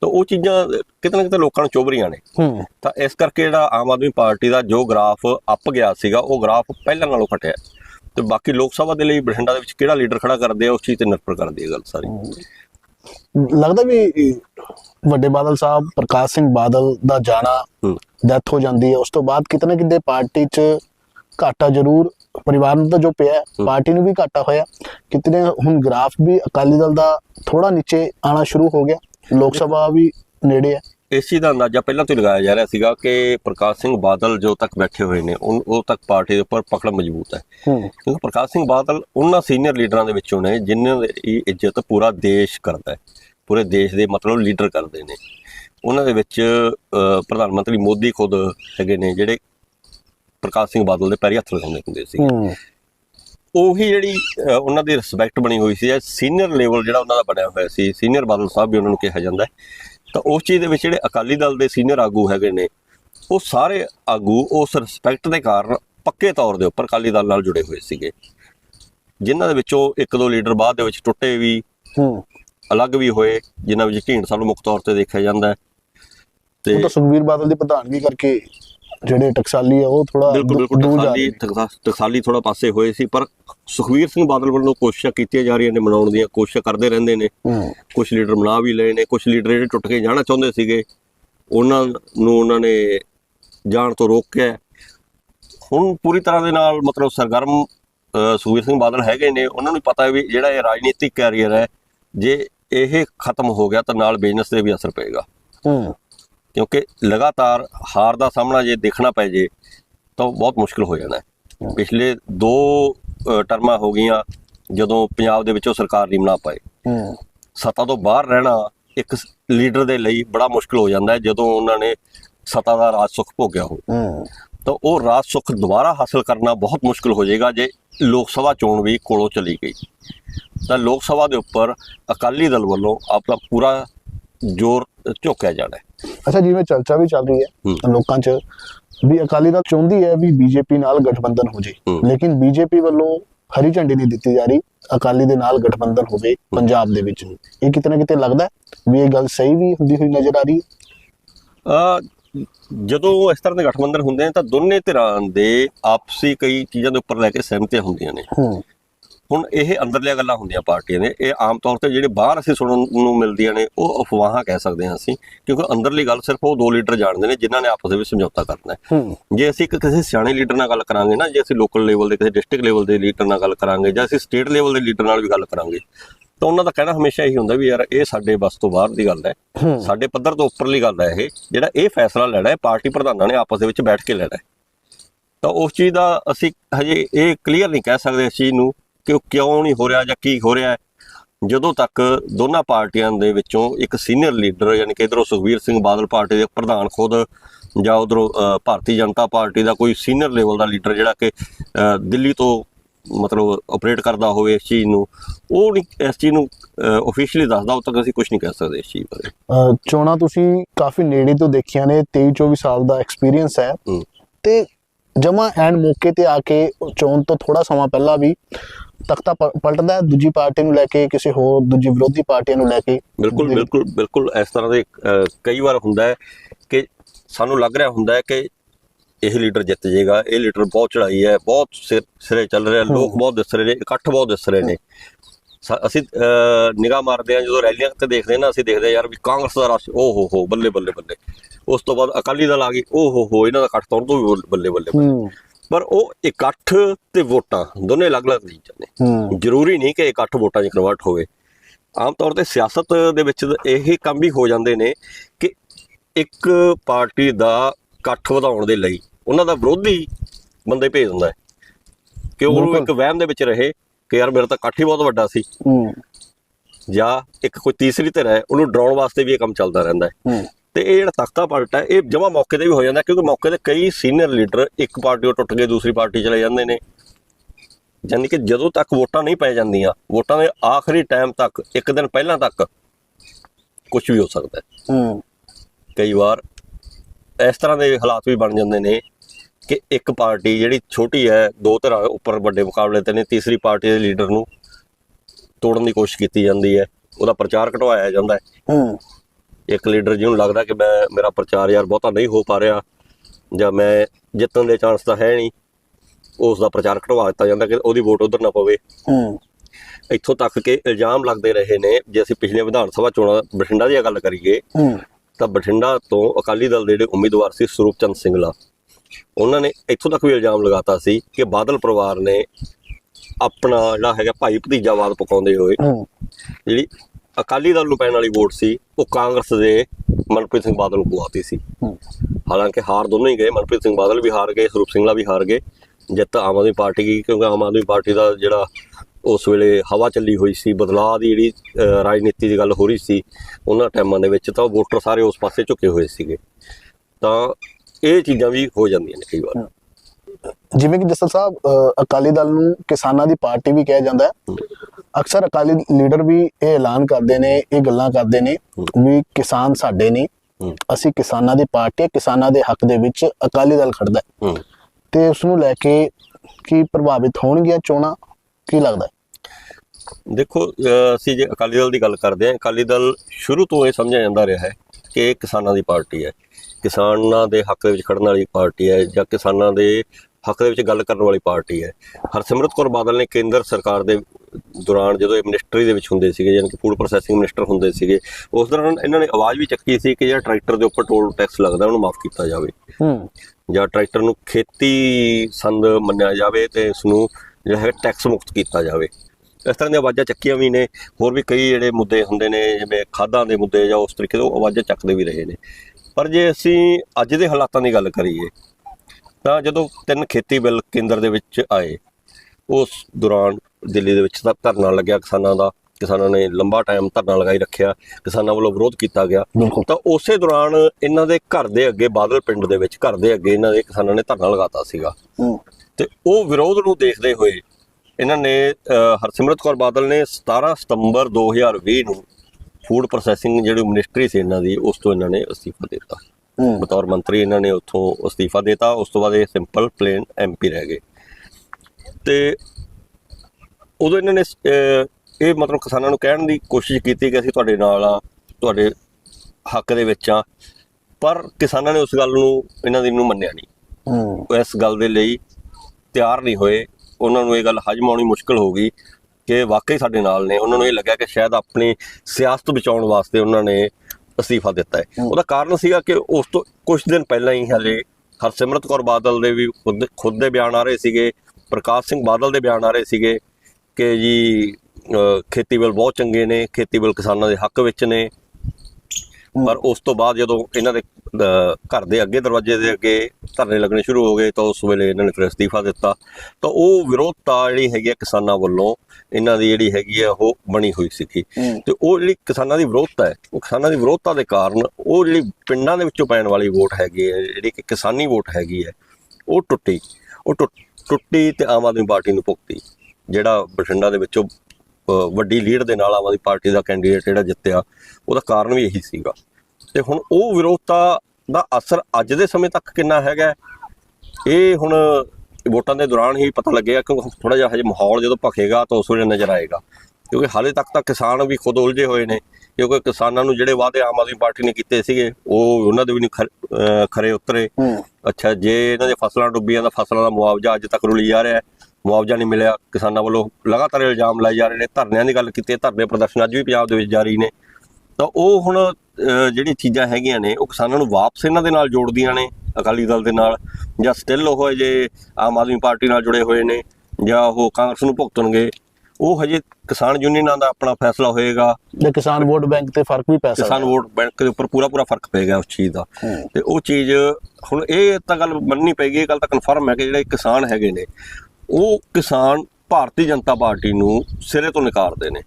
ਤਾਂ ਉਹ ਚੀਜ਼ਾਂ ਕਿਤੇ ਨਾ ਕਿਤੇ ਲੋਕਾਂ ਨੂੰ ਚੁੱਭ ਰਹੀਆਂ ਨੇ। ਤਾਂ ਇਸ ਕਰਕੇ ਜਿਹੜਾ ਆਮ ਆਦਮੀ ਪਾਰਟੀ ਦਾ ਜੋ ਗ੍ਰਾਫ ਅਪ ਗਿਆ ਸੀਗਾ ਉਹ ਗ੍ਰਾਫ ਪਹਿਲਾਂ ਨਾਲੋਂ ਘਟਿਆ ਤੇ ਬਾਕੀ ਲੋਕ ਸਭਾ ਦੇ ਲਈ ਬਠਿੰਡਾ ਦੇ ਵਿੱਚ ਕਿਹੜਾ ਲੀਡਰ ਖੜਾ ਕਰਦੇ ਆ ਉਸ ਚੀਜ਼ ਤੇ ਨਿਰਭਰ ਕਰਦੀ ਹੈ ਗੱਲ ਸਾਰੀ। ਲੱਗਦਾ ਵੀ ਵੱਡੇ ਬਾਦਲ ਸਾਹਿਬ ਪ੍ਰਕਾਸ਼ ਸਿੰਘ ਬਾਦਲ ਦਾ ਜਾਣਾ ਡੈਥ ਹੋ ਜਾਂਦੀ ਹੈ। ਉਸ ਤੋਂ ਬਾਅਦ ਕਿਤੇ ਨਾ ਕਿਤੇ ਪਾਰਟੀ 'ਚ ਘਾਟਾ ਜ਼ਰੂਰ ਪਰਿਵਾਰ ਨੂੰ ਤਾਂ ਜੋ ਪਿਆ ਪਾਰਟੀ ਨੂੰ ਵੀ ਘਾਟਾ ਹੋਇਆ। ਕਿਤਨੇ ਹੁਣ ਗ੍ਰਾਫ ਵੀ ਅਕਾਲੀ ਦਲ ਦਾ ਥੋੜਾ ਨੀਚੇ ਆਣਾ ਸ਼ੁਰੂ ਹੋ ਗਿਆ। ਲੋਕ ਸਭਾ ਵੀ ਨੇੜੇ ਹੈ। ਇਸ ਚੀਜ਼ ਦਾ ਅੰਦਾਜ਼ਾ ਪਹਿਲਾਂ ਤੋਂ ਲਗਾਇਆ ਜਾ ਰਿਹਾ ਸੀਗਾ ਕਿ ਪ੍ਰਕਾਸ਼ ਸਿੰਘ ਬਾਦਲ ਜੋ ਤੱਕ ਬੈਠੇ ਹੋਏ ਨੇ ਉਨ- ਉਹ ਤੱਕ ਪਾਰਟੀ ਦੇ ਉੱਪਰ ਪਕੜ ਮਜ਼ਬੂਤ ਹੈ। ਕਿਉਂਕਿ ਪ੍ਰਕਾਸ਼ ਸਿੰਘ ਬਾਦਲ ਉਹਨਾਂ ਸੀਨੀਅਰ ਲੀਡਰਾਂ ਦੇ ਵਿੱਚੋਂ ਨੇ ਜਿਨ੍ਹਾਂ ਦੀ ਇੱਜ਼ਤ ਪੂਰਾ ਦੇਸ਼ ਕਰਦਾ ਹੈ ਪੂਰੇ ਦੇਸ਼ ਦੇ ਮਤਲਬ ਲੀਡਰ ਕਰਦੇ ਨੇ। ਉਹਨਾਂ ਦੇ ਵਿੱਚ ਪ੍ਰਧਾਨ ਮੰਤਰੀ ਮੋਦੀ ਖੁਦ ਹੈਗੇ ਨੇ ਜਿਹੜੇ ਪ੍ਰਕਾਸ਼ ਸਿੰਘ ਬਾਦਲ ਦੇ ਪੈਰੀ ਹੱਥ ਲਗਾਉਂਦੇ ਹੁੰਦੇ ਸੀ। ਉਹੀ ਜਿਹੜੀ ਉਹਨਾਂ ਦੀ ਰਿਸਪੈਕਟ ਬਣੀ ਹੋਈ ਸੀ ਸੀਨੀਅਰ ਲੈਵਲ ਜਿਹੜਾ ਉਹਨਾਂ ਦਾ ਬਣਿਆ ਹੋਇਆ ਸੀ ਸੀਨੀਅਰ ਬਾਦਲ ਸਾਹਿਬ ਵੀ ਉਹਨਾਂ ਨੂੰ ਕਿਹਾ ਜਾਂਦਾ ਹੈ। ਤਾਂ ਉਸ ਚੀਜ਼ ਦੇ ਵਿੱਚ ਜਿਹੜੇ ਅਕਾਲੀ ਦਲ ਦੇ ਸੀਨੀਅਰ ਆਗੂ ਹੈਗੇ ਨੇ ਉਹ ਸਾਰੇ ਆਗੂ ਉਸ ਰਿਸਪੈਕਟ ਦੇ ਕਾਰਨ ਪੱਕੇ ਤੌਰ ਦੇ ਉੱਪਰ ਅਕਾਲੀ ਦਲ ਨਾਲ ਜੁੜੇ ਹੋਏ ਸੀਗੇ। ਜਿਨ੍ਹਾਂ ਦੇ ਵਿੱਚੋਂ ਇੱਕ ਦੋ ਲੀਡਰ ਬਾਅਦ ਦੇ ਵਿੱਚ ਟੁੱਟੇ ਵੀ ਹੂੰ। ਅਲੱਗ ਵੀ ਹੋਏ ਜਿਨ੍ਹਾਂ ਵਿੱਚ ਢੀਂਡਸਾ ਨੂੰ ਮੁੱਖ ਤੌਰ ਤੇ ਦੇਖਿਆ ਜਾਂਦਾ ਹੈ। ਤੇ ਉਹ ਤਾਂ ਸੁਖਬੀਰ ਬਾਦਲ ਦੀ ਪ੍ਰਧਾਨਗੀ ਕਰਕੇ ਜਿਹੜੇ ਟਕਸਾਲੀ ਆ ਉਹ ਥੋੜਾ ਬਿਲਕੁਲ ਬਿਲਕੁਲ ਟਕਸਾਲੀ ਟਕਸਾਲੀ ਥੋੜਾ ਪਾਸੇ ਹੋਏ ਸੀ ਪਰ ਸੁਖਵੀਰ ਸਿੰਘ ਬਾਦਲ ਵੱਲੋਂ ਕੋਸ਼ਿਸ਼ਾਂ ਕੀਤੀਆਂ ਜਾ ਰਹੀਆਂ ਨੇ ਮਨਾਉਣ ਦੀਆਂ ਕੋਸ਼ਿਸ਼ਾਂ ਕਰਦੇ ਰਹਿੰਦੇ ਨੇ। ਕੁਝ ਲੀਡਰ ਮਨਾ ਵੀ ਲਏ ਨੇ ਕੁਝ ਲੀਡਰ ਜਿਹੜੇ ਟੁੱਟ ਕੇ ਜਾਣਾ ਚਾਹੁੰਦੇ ਸੀਗੇ ਉਹਨਾਂ ਨੂੰ ਉਹਨਾਂ ਨੇ ਜਾਣ ਤੋਂ ਰੋਕਿਆ। ਹੁਣ ਪੂਰੀ ਤਰ੍ਹਾਂ ਦੇ ਨਾਲ ਮਤਲਬ ਸਰਗਰਮ ਅਹ, ਸੁਖਬੀਰ ਸਿੰਘ ਬਾਦਲ ਹੈਗੇ ਨੇ ਉਹਨਾਂ ਨੂੰ ਪਤਾ ਹੈ ਵੀ ਜਿਹੜਾ ਇਹ ਰਾਜਨੀਤਿਕ ਕੈਰੀਅਰ ਹੈ ਜੇ ਇਹ ਖਤਮ ਹੋ ਗਿਆ ਤਾਂ ਨਾਲ ਬਿਜ਼ਨਸ ਤੇ ਵੀ ਅਸਰ ਪਏਗਾ। ਹੂੰ। ਕਿਉਂਕਿ ਲਗਾਤਾਰ ਹਾਰ ਦਾ ਸਾਹਮਣਾ ਜੇ ਦੇਖਣਾ ਪੈ ਜੇ ਤਾਂ ਬਹੁਤ ਮੁਸ਼ਕਲ ਹੋ ਜਾਣਾ ਹੈ। ਪਿਛਲੇ ਦੋ ਟਰਮਾਂ ਹੋ ਗਈਆਂ ਜਦੋਂ ਪੰਜਾਬ ਦੇ ਵਿੱਚੋਂ ਸਰਕਾਰ ਨਹੀਂ ਬਣਾ ਪਾਏ ਸੱਤਾ ਤੋਂ ਬਾਹਰ ਰਹਿਣਾ ਇੱਕ ਲੀਡਰ ਦੇ ਲਈ ਬੜਾ ਮੁਸ਼ਕਲ ਹੋ ਜਾਂਦਾ ਹੈ ਜਦੋਂ ਉਹਨਾਂ ਨੇ ਸੱਤਾ ਦਾ ਰਾਜ ਸੁੱਖ ਭੋਗਿਆ ਹੋ। ਤਾਂ ਉਹ ਰਾਜ ਸੁੱਖ ਦੁਬਾਰਾ ਹਾਸਲ ਕਰਨਾ ਬਹੁਤ ਮੁਸ਼ਕਲ ਹੋ ਜਾਏਗਾ ਜੇ ਲੋਕ ਸਭਾ ਚੋਣ ਵੀ ਕੋਲੋਂ ਚਲੀ ਗਈ। ਤਾਂ ਲੋਕ ਸਭਾ ਦੇ ਉੱਪਰ ਅਕਾਲੀ ਦਲ ਵੱਲੋਂ ਆਪਣਾ ਪੂਰਾ ਜ਼ੋਰ ਝੋਕਿਆ ਜਾਣਾ ਅੱਛਾ ਜਿਵੇਂ ਚਰਚਾ ਵੀ ਚੱਲ ਰਹੀ ਹੈ ਲੋਕਾਂ 'ਚ ਵੀ ਅਕਾਲੀ ਦਲ ਚਾਹੁੰਦੀ ਹੈ ਵੀ ਬੀਜੇਪੀ ਨਾਲ ਗਠਬੰਧਨ ਹੋ ਜੇ। ਲੇਕਿਨ ਬੀਜੇਪੀ ਵੱਲੋਂ ਹਰੀ ਝੰਡੀ ਨਹੀਂ ਦਿੱਤੀ ਜਾ ਰਹੀ ਅਕਾਲੀ ਦੇ ਨਾਲ ਗਠਬੰਧਨ ਹੋਵੇ ਪੰਜਾਬ ਦੇ ਵਿੱਚ। ਇਹ ਕਿਤੇ ਨਾ ਕਿਤੇ ਲੱਗਦਾ ਵੀ ਇਹ ਗੱਲ ਸਹੀ ਵੀ ਹੁੰਦੀ ਹੋਈ ਨਜ਼ਰ ਆ ਰਹੀ ਅ ਜਦੋਂ ਇਸ ਤਰ੍ਹਾਂ ਦੇ ਗਠਬੰਧਨ ਹੁੰਦੇ ਨੇ ਤਾਂ ਦੋਨੇ ਧਿਰਾਂ ਦੇ ਆਪਸੀ ਕਈ ਚੀਜ਼ਾਂ ਦੇ ਉੱਪਰ ਲੈ ਕੇ ਸਹਿਮਤੀਆਂ ਹੁੰਦੀਆਂ ਨੇ। ਹੂੰ। ਹੁਣ ਇਹ ਅੰਦਰਲੀਆਂ ਗੱਲਾਂ ਹੁੰਦੀਆਂ ਪਾਰਟੀਆਂ ਦੇ ਇਹ ਆਮ ਤੌਰ ਤੇ ਜਿਹੜੇ ਬਾਹਰ ਅਸੀਂ ਸੁਣਨ ਨੂੰ ਮਿਲਦੀਆਂ ਨੇ ਉਹ ਅਫਵਾਹਾਂ ਕਹਿ ਸਕਦੇ ਹਾਂ ਅਸੀਂ ਕਿਉਂਕਿ ਅੰਦਰਲੀ ਗੱਲ ਸਿਰਫ ਉਹ ਦੋ ਲੀਡਰ ਜਾਣਦੇ ਨੇ ਜਿਨ੍ਹਾਂ ਨੇ ਆਪਸ ਦੇ ਵਿੱਚ ਸਮਝੌਤਾ ਕਰਨਾ ਹੈ। ਜੇ ਅਸੀਂ ਇੱਕ ਕਿਸੇ ਸਿਆਣੇ ਲੀਡਰ ਨਾਲ ਗੱਲ ਕਰਾਂਗੇ ਨਾ ਜੇ ਅਸੀਂ ਲੋਕਲ ਲੈਵਲ ਦੇ ਕਿਸੇ ਡਿਸਟ੍ਰਿਕਟ ਲੈਵਲ ਦੇ ਲੀਡਰ ਨਾਲ ਗੱਲ ਕਰਾਂਗੇ ਜਾਂ ਅਸੀਂ ਸਟੇਟ ਲੈਵਲ ਦੇ ਲੀਡਰ ਨਾਲ ਵੀ ਗੱਲ ਕਰਾਂਗੇ ਤਾਂ ਉਹਨਾਂ ਦਾ ਕਹਿਣਾ ਹਮੇਸ਼ਾ ਇਹੀ ਹੁੰਦਾ ਵੀ ਯਾਰ ਇਹ ਸਾਡੇ ਬਸ ਤੋਂ ਬਾਹਰ ਦੀ ਗੱਲ ਹੈ। ਹੂੰ। ਸਾਡੇ ਪੱਧਰ ਤੋਂ ਉੱਪਰਲੀ ਗੱਲ ਹੈ ਇਹ ਜਿਹੜਾ ਇਹ ਫੈਸਲਾ ਲੈਣਾ ਹੈ ਪਾਰਟੀ ਪ੍ਰਧਾਨਾਂ ਨੇ ਆਪਸ ਦੇ ਵਿੱਚ ਬੈਠ ਕੇ ਲੈਣਾ ਹੈ। ਤਾਂ ਉਸ ਚੀਜ਼ ਦਾ ਅਸੀਂ ਹਜੇ ਇਹ ਕਲੀਅਰ ਨਹੀਂ ਕਹਿ ਸਕਦੇ ਇਸ ਚੀਜ਼ ਨੂੰ ਕਿ ਉਹ ਕਿਉਂ ਨਹੀਂ ਹੋ ਰਿਹਾ ਜਾਂ ਕੀ ਹੋ ਰਿਹਾ ਜਦੋਂ ਤੱਕ ਦੋਨਾਂ ਪਾਰਟੀਆਂ ਦੇ ਵਿੱਚੋਂ ਇੱਕ ਸੀਨੀਅਰ ਲੀਡਰ ਯਾਨੀ ਕਿ ਇਧਰੋਂ ਸੁਖਬੀਰ ਸਿੰਘ ਬਾਦਲ ਪਾਰਟੀ ਦੇ ਪ੍ਰਧਾਨ ਖੁਦ ਜਾਂ ਉਧਰੋਂ ਭਾਰਤੀ ਜਨਤਾ ਪਾਰਟੀ ਦਾ ਕੋਈ ਸੀਨੀਅਰ ਲੈਵਲ ਦਾ ਲੀਡਰ ਜਿਹੜਾ ਕਿ ਦਿੱਲੀ ਤੋਂ ਮਤਲਬ ਆਪਰੇਟ ਕਰਦਾ ਹੋਵੇ ਇਸ ਚੀਜ਼ ਨੂੰ ਉਹ ਨਹੀਂ ਇਸ ਚੀਜ਼ ਨੂੰ ਅਫੀਸ਼ੀਅਲੀ ਦੱਸਦਾ ਉਦੋਂ ਤੱਕ ਅਸੀਂ ਕੁਝ ਨਹੀਂ ਕਹਿ ਸਕਦੇ ਇਸ ਚੀਜ਼ ਬਾਰੇ। ਚੋਣਾਂ ਤੁਸੀਂ ਕਾਫੀ ਨੇੜੇ ਤੋਂ ਦੇਖੀਆਂ ਨੇ 23 24 ਸਾਲ ਦਾ ਐਕਸਪੀਰੀਅੰਸ ਹੂੰ। ਤੇ ਜਮਾ ਐਂਡ ਮੌਕੇ ਤੇ ਆ ਕੇ ਚੋਣ ਤੋਂ ਥੋੜਾ ਸਮਾਂ ਪਹਿਲਾਂ ਵੀ ਤਖਤਾ ਪਲਟਦਾ ਦੂਜੀ ਪਾਰਟੀ ਨੂੰ ਲੈ ਕੇ ਕਿਸੇ ਹੋਰ ਦੂਜੀ ਵਿਰੋਧੀ ਪਾਰਟੀਆਂ ਨੂੰ ਲੈ ਕੇ। ਬਿਲਕੁਲ ਬਿਲਕੁਲ ਬਿਲਕੁਲ ਇਸ ਤਰ੍ਹਾਂ ਦੇ ਕਈ ਵਾਰ ਹੁੰਦਾ ਹੈ ਕਿ ਸਾਨੂੰ ਲੱਗ ਰਿਹਾ ਹੁੰਦਾ ਹੈ ਕਿ ਇਹ ਲੀਡਰ ਜਿੱਤ ਜਾਏਗਾ ਇਹ ਲੀਡਰ ਬਹੁਤ ਚੜਾਈ ਹੈ ਬਹੁਤ ਸਿਰ- ਸਿਰੇ ਚੱਲ ਰਿਹਾ ਲੋਕ ਬਹੁਤ ਦਿਸ ਰਹੇ ਨੇ ਇਕੱਠ ਬਹੁਤ ਦਿਸ ਰਹੇ ਨੇ। ਅਸੀਂ ਨਿਗਾਹ ਮਾਰਦੇ ਹਾਂ ਜਦੋਂ ਰੈਲੀਆਂ ਤੇ ਦੇਖਦੇ ਨਾ ਅਸੀਂ ਦੇਖਦੇ ਯਾਰ ਵੀ ਕਾਂਗਰਸ ਦਾ ਰਸ਼ ਓ ਹੋ ਹੋ ਬੱਲੇ ਬੱਲੇ ਬੱਲੇ। ਉਸ ਤੋਂ ਬਾਅਦ ਅਕਾਲੀ ਦਲ ਆ ਗਈ ਓ ਹੋ ਹੋ ਇਹਨਾਂ ਦਾ ਇਕੱਠ ਤੋਂ ਤੋਂ ਵੀ ਬੱਲੇ ਬੱਲੇ ਪਰ ਉਹ ਇਕੱਠ ਤੇ ਵੋਟਾਂ ਦੋਨੇ ਅਲੱਗ-ਅਲੱਗ ਚੀਜ਼ਾਂ ਨੇ। ਜ਼ਰੂਰੀ ਨਹੀਂ ਕਿ ਇਕੱਠ ਵੋਟਾਂ 'ਚ ਕਨਵਰਟ ਹੋਵੇ। ਆਮ ਤੌਰ ਤੇ ਸਿਆਸਤ ਦੇ ਵਿੱਚ ਇਹ ਕੰਮ ਵੀ ਹੋ ਜਾਂਦੇ ਨੇ ਕਿ ਇੱਕ ਪਾਰਟੀ ਦਾ ਇਕੱਠ ਵਧਾਉਣ ਦੇ ਲਈ ਉਹਨਾਂ ਦਾ ਵਿਰੋਧੀ ਬੰਦੇ ਭੇਜ ਦਿੰਦਾ ਹੈ। ਕਿ ਉਹਨੂੰ ਇੱਕ ਵਹਿਮ ਦੇ ਵਿੱਚ ਰਹੇ ਕਿ ਯਾਰ ਮੇਰਾ ਤਾਂ ਇਕੱਠ ਹੀ ਬਹੁਤ ਵੱਡਾ ਸੀ। ਹੂੰ। ਜਾਂ ਇੱਕ ਕੋਈ ਤੀਸਰੀ ਧਿਰ ਹੈ ਉਹਨੂੰ ਡਰਾਉਣ ਵਾਸਤੇ ਵੀ ਇਹ ਕੰਮ ਚੱਲਦਾ ਰਹਿੰਦਾ ਹੈ। ਹੂੰ। ਤੇ ਇਹ ਜਿਹੜਾ ਤਖਤਾ ਪਲਟਾ ਇਹ ਜਮਾ ਮੌਕੇ ਤੇ ਵੀ ਹੋ ਜਾਂਦਾ ਕਿਉਂਕਿ ਮੌਕੇ ਤੇ ਕਈ ਸੀਨੀਅਰ ਲੀਡਰ ਇੱਕ ਪਾਰਟੀ ਤੋਂ ਟੁੱਟ ਕੇ ਦੂਸਰੀ ਪਾਰਟੀ ਚਲੇ ਜਾਂਦੇ ਨੇ। ਯਾਨੀ ਕਿ ਜਦੋਂ ਤੱਕ ਵੋਟਾਂ ਨਹੀਂ ਪੈ ਜਾਂਦੀਆਂ ਵੋਟਾਂ ਦੇ ਆਖਰੀ ਟਾਈਮ ਤੱਕ ਇੱਕ ਦਿਨ ਪਹਿਲਾਂ ਤੱਕ ਕੁਝ ਵੀ ਹੋ ਸਕਦਾ ਹੈ। ਹੂੰ। ਕਈ ਵਾਰ ਇਸ ਤਰ੍ਹਾਂ ਦੇ ਹਾਲਾਤ ਵੀ ਬਣ ਜਾਂਦੇ ਨੇ ਕਿ ਇੱਕ ਪਾਰਟੀ ਜਿਹੜੀ ਛੋਟੀ ਹੈ ਦੋ ਧਿਰਾਂ ਉੱਪਰ ਵੱਡੇ ਮੁਕਾਬਲੇ ਤੇ ਨੇ ਤੀਸਰੀ ਪਾਰਟੀ ਦੇ ਲੀਡਰ ਨੂੰ ਤੋੜਨ ਦੀ ਕੋਸ਼ਿਸ਼ ਕੀਤੀ ਜਾਂਦੀ ਹੈ। ਉਹਦਾ ਪ੍ਰਚਾਰ ਘਟਵਾਇਆ ਜਾਂਦਾ ਹੈ। ਹੂੰ। ਇੱਕ ਲੀਡਰ ਜਿਹਨੂੰ ਲੱਗਦਾ ਕਿ ਮੈਂ ਮੇਰਾ ਪ੍ਰਚਾਰ ਯਾਰ ਬਹੁਤਾ ਨਹੀਂ ਹੋ ਪਾ ਰਿਹਾ ਜਾਂ ਮੈਂ ਜਿੱਤਣ ਦੇ ਚਾਂਸ ਤਾਂ ਹੈ ਨਹੀਂ ਉਸ ਦਾ ਪ੍ਰਚਾਰ ਘਟਵਾ ਦਿੱਤਾ ਜਾਂਦਾ ਕਿ ਉਹਦੀ ਵੋਟ ਉਧਰ ਨਾ ਪਵੇ। ਹੂੰ। ਇੱਥੋਂ ਤੱਕ ਕਿ ਇਲਜ਼ਾਮ ਲੱਗਦੇ ਰਹੇ ਨੇ ਜੇ ਅਸੀਂ ਪਿਛਲੇ ਵਿਧਾਨ ਸਭਾ ਚੋਣਾਂ ਬਠਿੰਡਾ ਦੀ ਗੱਲ ਕਰੀਏ ਹੂੰ। ਤਾਂ ਬਠਿੰਡਾ ਤੋਂ ਅਕਾਲੀ ਦਲ ਦੇ ਜਿਹੜੇ ਉਮੀਦਵਾਰ ਸੀ ਸਰੂਪ ਚੰਦ ਸਿੰਘਲਾ ਉਹਨਾਂ ਨੇ ਇੱਥੋਂ ਤੱਕ ਵੀ ਇਲਜ਼ਾਮ ਲਗਾਤਾ ਸੀ ਕਿ ਬਾਦਲ ਪਰਿਵਾਰ ਨੇ ਆਪਣਾ ਜਿਹੜਾ ਹੈਗਾ ਭਾਈ ਭਤੀਜਾਵਾਦ ਪਕਾਉਂਦੇ ਹੋਏ ਜਿਹੜੀ ਅਕਾਲੀ ਦਲ ਨੂੰ ਪੈਣ ਵਾਲੀ ਵੋਟ ਸੀ ਉਹ ਕਾਂਗਰਸ ਦੇ ਮਨਪ੍ਰੀਤ ਸਿੰਘ ਬਾਦਲ ਨੂੰ ਪਵਾਤੀ ਸੀ। ਹਾਲਾਂਕਿ ਹਾਰ ਦੋਨੋਂ ਹੀ ਗਏ ਮਨਪ੍ਰੀਤ ਸਿੰਘ ਬਾਦਲ ਵੀ ਹਾਰ ਗਏ ਸਰੂਪ ਸਿੰਘਲਾ ਵੀ ਹਾਰ ਗਏ ਜਿੱਤ ਆਮ ਆਦਮੀ ਪਾਰਟੀ ਦੀ ਕਿਉਂਕਿ ਆਮ ਆਦਮੀ ਪਾਰਟੀ ਦਾ ਜਿਹੜਾ ਉਸ ਵੇਲੇ ਹਵਾ ਚੱਲੀ ਹੋਈ ਸੀ ਬਦਲਾਅ ਦੀ ਜਿਹੜੀ ਰਾਜਨੀਤੀ ਦੀ ਗੱਲ ਹੋ ਰਹੀ ਸੀ ਉਹਨਾਂ ਟਾਈਮਾਂ ਦੇ ਵਿੱਚ ਤਾਂ ਵੋਟਰ ਸਾਰੇ ਉਸ ਪਾਸੇ ਝੁਕੇ ਹੋਏ ਸੀਗੇ। ਤਾਂ ਇਹ ਚੀਜ਼ਾਂ ਵੀ ਹੋ ਜਾਂਦੀਆਂ ਨੇ ਕਈ ਵਾਰ। ਜਿਵੇਂ ਕਿ ਜਸਲ ਸਾਹਿਬ ਅਕਾਲੀ ਦਲ ਨੂੰ ਕਿਸਾਨਾਂ ਦੀ ਪਾਰਟੀ ਵੀ ਕਿਹਾ ਜਾਂਦਾ ਹੈ। ਅਕਸਰ ਅਕਾਲੀ ਲੀਡਰ ਵੀ ਇਹ ਐਲਾਨ ਕਰਦੇ ਨੇ ਇਹ ਗੱਲਾਂ ਕਰਦੇ ਨੇ ਵੀ ਕਿਸਾਨ ਸਾਡੇ ਨੇ। ਅਸੀਂ ਕਿਸਾਨਾਂ ਦੀ ਪਾਰਟੀ ਹੈ, ਕਿਸਾਨਾਂ ਦੇ ਹੱਕ ਦੇ ਵਿੱਚ ਅਕਾਲੀ ਦਲ ਖੜਦਾ ਹੈ। ਤੇ ਉਸ ਨੂੰ ਲੈ ਕੇ ਕੀ ਪ੍ਰਭਾਵਿਤ ਹੋਣਗੀਆਂ ਚੋਣਾਂ ਕੀ ਲੱਗਦਾ? ਦੇਖੋ ਅਸੀਂ ਜੇ ਅਕਾਲੀ ਦਲ ਦੀ ਗੱਲ ਕਰਦੇ ਹਾਂ ਅਕਾਲੀ ਦਲ ਸ਼ੁਰੂ ਤੋਂ ਇਹ ਸਮਝਿਆ ਜਾਂਦਾ ਰਿਹਾ ਹੈ ਕਿ ਇਹ ਕਿਸਾਨਾਂ ਦੀ ਪਾਰਟੀ ਹੈ। ਕਿਸਾਨਾਂ ਦੇ ਹੱਕ ਦੇ ਵਿੱਚ ਖੜਨ ਵਾਲੀ ਪਾਰਟੀ ਹੈ ਜਾਂ ਕਿਸਾਨਾਂ ਦੇ ਹੱਕ ਦੇ ਵਿੱਚ ਗੱਲ ਕਰਨ ਵਾਲੀ ਪਾਰਟੀ ਹੈ। ਹਰਸਿਮਰਤ ਕੌਰ ਬਾਦਲ ਨੇ ਕੇਂਦਰ ਸਰਕਾਰ ਦੇ ਦੌਰਾਨ ਜਦੋਂ ਇਹ ਮਿਨਿਸਟਰੀ ਦੇ ਵਿੱਚ ਹੁੰਦੇ ਸੀਗੇ ਯਾਨੀ ਕਿ ਫੂਡ ਪ੍ਰੋਸੈਸਿੰਗ ਮਿਨਿਸਟਰ ਹੁੰਦੇ ਸੀਗੇ ਉਸ ਦੌਰਾਨ ਇਹਨਾਂ ਨੇ ਆਵਾਜ਼ ਵੀ ਚੱਕੀ ਸੀ ਕਿ ਜਿਹੜਾ ਟਰੈਕਟਰ ਦੇ ਉੱਪਰ ਟੋਲ ਟੈਕਸ ਲੱਗਦਾ ਉਹਨੂੰ ਮਾਫ ਕੀਤਾ ਜਾਵੇ। ਹੂੰ। ਜਾਂ ਟਰੈਕਟਰ ਨੂੰ ਖੇਤੀ ਸੰਦ ਮੰਨਿਆ ਜਾਵੇ ਤੇ ਇਸ ਨੂੰ ਜਿਹੜਾ ਹੈ ਟੈਕਸ ਮੁਕਤ ਕੀਤਾ ਜਾਵੇ। ਇਸ ਤਰ੍ਹਾਂ ਦੀਆਂ ਆਵਾਜ਼ਾਂ ਚੱਕੀਆਂ ਵੀ ਨੇ ਹੋਰ ਵੀ ਕਈ ਜਿਹੜੇ ਮੁੱਦੇ ਹੁੰਦੇ ਨੇ ਜਿਵੇਂ ਖਾਦਾਂ ਦੇ ਮੁੱਦੇ ਜਾਂ ਉਸ ਤਰੀਕੇ ਦੇ ਆਵਾਜ਼ਾਂ ਚੱਕਦੇ ਵੀ ਰਹੇ ਨੇ। ਪਰ ਜੇ ਅਸੀਂ ਅੱਜ ਦੇ ਹਾਲਾਤਾਂ ਦੀ ਗੱਲ ਕਰੀਏ ਤਾਂ ਜਦੋਂ ਤਿੰਨ ਖੇਤੀ ਬਿੱਲ ਕੇਂਦਰ ਦੇ ਵਿੱਚ ਆਏ ਉਸ ਦੌਰਾਨ ਦਿੱਲੀ ਦੇ ਵਿੱਚ ਤਾਂ ਧਰਨਾ ਲੱਗਿਆ ਕਿਸਾਨਾਂ ਦਾ ਕਿਸਾਨਾਂ ਨੇ ਲੰਬਾ ਟਾਈਮ ਧਰਨਾ ਲਗਾਈ ਰੱਖਿਆ ਕਿਸਾਨਾਂ ਵੱਲੋਂ ਵਿਰੋਧ ਕੀਤਾ ਗਿਆ। ਤਾਂ ਉਸੇ ਦੌਰਾਨ ਇਹਨਾਂ ਦੇ ਘਰ ਦੇ ਅੱਗੇ ਬਾਦਲ ਪਿੰਡ ਦੇ ਵਿੱਚ ਘਰ ਦੇ ਅੱਗੇ ਇਹਨਾਂ ਦੇ ਕਿਸਾਨਾਂ ਨੇ ਧਰਨਾ ਲਗਾਤਾ ਸੀਗਾ। ਤੇ ਉਹ ਵਿਰੋਧ ਨੂੰ ਦੇਖਦੇ ਹੋਏ ਇਹਨਾਂ ਨੇ ਹਰਸਿਮਰਤ ਕੌਰ ਬਾਦਲ ਨੇ 17 ਸਤੰਬਰ 2020 ਨੂੰ ਫੂਡ ਪ੍ਰੋਸੈਸਿੰਗ ਜਿਹੜੀ ਮਿਨਿਸਟਰੀ ਸੀ ਇਹਨਾਂ ਦੀ ਉਸ ਤੋਂ ਇਹਨਾਂ ਨੇ ਅਸਤੀਫਾ ਦਿੱਤਾ। ਬਤੌਰ ਮੰਤਰੀ ਇਹਨਾਂ ਨੇ ਉੱਥੋਂ ਅਸਤੀਫਾ ਦਿੱਤਾ ਉਸ ਤੋਂ ਬਾਅਦ ਇਹ ਸਿੰਪਲ ਪਲੇਨ ਐਮਪੀ ਰਹਿ ਗਏ। ਤੇ ਉਦੋਂ ਇਹਨਾਂ ਨੇ ਇਹ ਮਤਲਬ ਕਿਸਾਨਾਂ ਨੂੰ ਕਹਿਣ ਦੀ ਕੋਸ਼ਿਸ਼ ਕੀਤੀ ਕਿ ਅਸੀਂ ਤੁਹਾਡੇ ਨਾਲ ਆ ਤੁਹਾਡੇ ਹੱਕ ਦੇ ਵਿੱਚ ਆ ਪਰ ਕਿਸਾਨਾਂ ਨੇ ਉਸ ਗੱਲ ਨੂੰ ਇਹਨਾਂ ਦੀ ਨੂੰ ਮੰਨਿਆ ਨਹੀਂ। ਇਸ ਗੱਲ ਦੇ ਲਈ ਤਿਆਰ ਨਹੀਂ ਹੋਏ। ਉਹਨਾਂ ਨੂੰ ਇਹ ਗੱਲ ਹਜਮਾਉਣੀ ਮੁਸ਼ਕਲ ਹੋ ਗਈ ਕਿ ਵਾਕਈ ਸਾਡੇ ਨਾਲ ਨੇ। ਉਹਨਾਂ ਨੂੰ ਇਹ ਲੱਗਿਆ ਕਿ ਸ਼ਾਇਦ ਆਪਣੀ ਸਿਆਸਤ ਬਚਾਉਣ ਵਾਸਤੇ ਉਹਨਾਂ ਨੇ ਅਸਤੀਫਾ ਦਿੱਤਾ ਹੈ। ਉਹਦਾ ਕਾਰਨ ਸੀਗਾ ਕਿ ਉਸ ਤੋਂ ਕੁਝ ਦਿਨ ਪਹਿਲਾਂ ਹੀ ਹਲੇ ਹਰਸਿਮਰਤ ਕੌਰ ਬਾਦਲ ਦੇ ਵੀ ਖੁਦ ਖੁਦ ਦੇ ਬਿਆਨ ਆ ਰਹੇ ਸੀਗੇ ਪ੍ਰਕਾਸ਼ ਸਿੰਘ ਬਾਦਲ ਦੇ ਬਿਆਨ ਆ ਰਹੇ ਸੀਗੇ ਕਿ ਜੀ ਖੇਤੀ ਬਿੱਲ ਬਹੁਤ ਚੰਗੇ ਨੇ ਖੇਤੀ ਬਿੱਲ ਕਿਸਾਨਾਂ ਦੇ ਹੱਕ ਵਿੱਚ ਨੇ। ਪਰ ਉਸ ਤੋਂ ਬਾਅਦ ਜਦੋਂ ਇਹਨਾਂ ਦੇ ਅਹ, ਘਰ ਦੇ ਅੱਗੇ ਦਰਵਾਜ਼ੇ ਦੇ ਅੱਗੇ ਧਰਨੇ ਲੱਗਣੇ ਸ਼ੁਰੂ ਹੋ ਗਏ ਤਾਂ ਉਸ ਵੇਲੇ ਇਹਨਾਂ ਨੇ ਫਿਰ ਅਸਤੀਫਾ ਦਿੱਤਾ। ਤਾਂ ਉਹ ਵਿਰੋਧਤਾ ਜਿਹੜੀ ਹੈਗੀ ਆ ਕਿਸਾਨਾਂ ਵੱਲੋਂ ਇਹਨਾਂ ਦੀ ਜਿਹੜੀ ਹੈਗੀ ਆ ਉਹ ਬਣੀ ਹੋਈ ਸੀਗੀ। ਹੂੰ। ਤੇ ਉਹ ਜਿਹੜੀ ਕਿਸਾਨਾਂ ਦੀ ਵਿਰੋਧਤਾ ਹੈ ਉਹ ਕਿਸਾਨਾਂ ਦੀ ਵਿਰੋਧਤਾ ਦੇ ਕਾਰਨ ਉਹ ਜਿਹੜੀ ਪਿੰਡਾਂ ਦੇ ਵਿੱਚੋਂ ਪੈਣ ਵਾਲੀ ਵੋਟ ਹੈਗੀ ਹੈ ਜਿਹੜੀ ਕਿ ਕਿਸਾਨੀ ਵੋਟ ਹੈਗੀ ਹੈ ਉਹ ਟੁੱਟੀ। ਉਹ ਟੁੱਟ- ਟੁੱਟੀ ਤੇ ਆਮ ਆਦਮੀ ਪਾਰਟੀ ਨੂੰ ਭੁਗਤੀ ਜਿਹੜਾ ਬਠਿੰਡਾ ਦੇ ਵਿੱਚੋਂ ਵੱਡੀ ਲੀਡ ਦੇ ਨਾਲ ਆਮ ਆਦਮੀ ਪਾਰਟੀ ਦਾ ਕੈਂਡੀਡੇਟ ਜਿਹੜਾ ਜਿੱਤਿਆ ਉਹਦਾ ਕਾਰਨ ਵੀ ਇਹੀ ਸੀਗਾ। ਤੇ ਹੁਣ ਉਹ ਵਿਰੋਧਤਾ ਦਾ ਅਸਰ ਅੱਜ ਦੇ ਸਮੇਂ ਤੱਕ ਕਿੰਨਾ ਹੈਗਾ? ਇਹ ਹੁਣ ਵੋਟਾਂ ਦੇ ਦੌਰਾਨ ਹੀ ਪਤਾ ਲੱਗੇਗਾ ਕਿਉਂਕਿ ਥੋੜਾ ਜਿਹਾ ਹਜੇ ਮਾਹੌਲ ਜਦੋਂ ਭਖੇਗਾ ਤਾਂ ਉਸ ਵੇਲੇ ਨਜ਼ਰ ਆਏਗਾ। ਕਿਉਂਕਿ ਹਾਲੇ ਤੱਕ ਤਾਂ ਕਿਸਾਨ ਵੀ ਖੁਦ ਉਲਝੇ ਹੋਏ ਨੇ ਕਿਉਂਕਿ ਕਿਸਾਨਾਂ ਨੂੰ ਜਿਹੜੇ ਵਾਅਦੇ ਆਮ ਆਦਮੀ ਪਾਰਟੀ ਨੇ ਕੀਤੇ ਸੀਗੇ ਉਹ ਉਹਨਾਂ ਦੇ ਵੀ ਨਹੀਂ ਖਰ- ਉਤਰੇ। ਅੱਛਾ ਜੇ ਇਹਨਾਂ ਦੇ ਫਸਲਾਂ ਡੁੱਬੀਆਂ ਤਾਂ ਫਸਲਾਂ ਦਾ ਮੁਆਵਜ਼ਾ ਅੱਜ ਤੱਕ ਰੁਲੀ ਜਾ ਰਿਹਾ। ਹੈ ਮੁਆਵਜ਼ਾ ਨਹੀਂ ਮਿਲਿਆ। ਕਿਸਾਨਾਂ ਵੱਲੋਂ ਲਗਾਤਾਰ ਇਲਜ਼ਾਮ ਲਾਏ ਜਾ ਰਹੇ ਨੇ। ਧਰਨਿਆਂ ਦੀ ਗੱਲ ਕੀਤੀ ਧਰਨੇ ਪ੍ਰਦਰਸ਼ਨ ਅੱਜ ਵੀ ਪੰਜਾਬ ਦੇ ਵਿੱਚ ਜਾਰੀ ਨੇ। ਤਾਂ ਉਹ ਹੁਣ ਜਿਹੜੀ ਚੀਜ਼ਾਂ ਹੈਗੀਆਂ ਨੇ ਉਹ ਕਿਸਾਨਾਂ ਨੂੰ ਵਾਪਸ ਇਹਨਾਂ ਦੇ ਨਾਲ ਜੋੜਦੀਆਂ ਨੇ ਅਕਾਲੀ ਦਲ ਦੇ ਨਾਲ ਜਾਂ ਸਟਿਲ ਉਹ ਜੇ ਆਮ ਆਦਮੀ ਪਾਰਟੀ ਨਾਲ ਜੁੜੇ ਹੋਏ ਨੇ ਜਾਂ ਉਹ ਕਾਂਗਰਸ ਨੂੰ ਭੁਗਤਣਗੇ। ਉਹ ਹਜੇ ਕਿਸਾਨ ਯੂਨੀਅਨਾਂ ਦਾ ਆਪਣਾ ਫੈਸਲਾ ਹੋਏਗਾ। ਤੇ ਕਿਸਾਨ ਵੋਟ ਬੈਂਕ ਤੇ ਫ਼ਰਕ ਵੀ ਪੈ ਸਕਦਾ। ਕਿਸਾਨ ਵੋਟ ਬੈਂਕ ਦੇ ਉੱਪਰ ਪੂਰਾ ਪੂਰਾ ਫ਼ਰਕ ਪਏਗਾ ਉਸ ਚੀਜ਼ ਦਾ। ਤੇ ਉਹ ਚੀਜ਼ ਹੁਣ ਇਹ ਤਾਂ ਗੱਲ ਮੰਨਣੀ ਪੈਗੀ ਇਹ ਗੱਲ ਤਾਂ ਕਨਫਰਮ ਹੈ ਕਿ ਜਿਹੜੇ ਕਿਸਾਨ ਹੈਗੇ ਨੇ ਉਹ ਕਿਸਾਨ ਭਾਰਤੀ ਜਨਤਾ ਪਾਰਟੀ ਨੂੰ ਸਿਰੇ ਤੋਂ ਨਕਾਰਦੇ ਨੇ।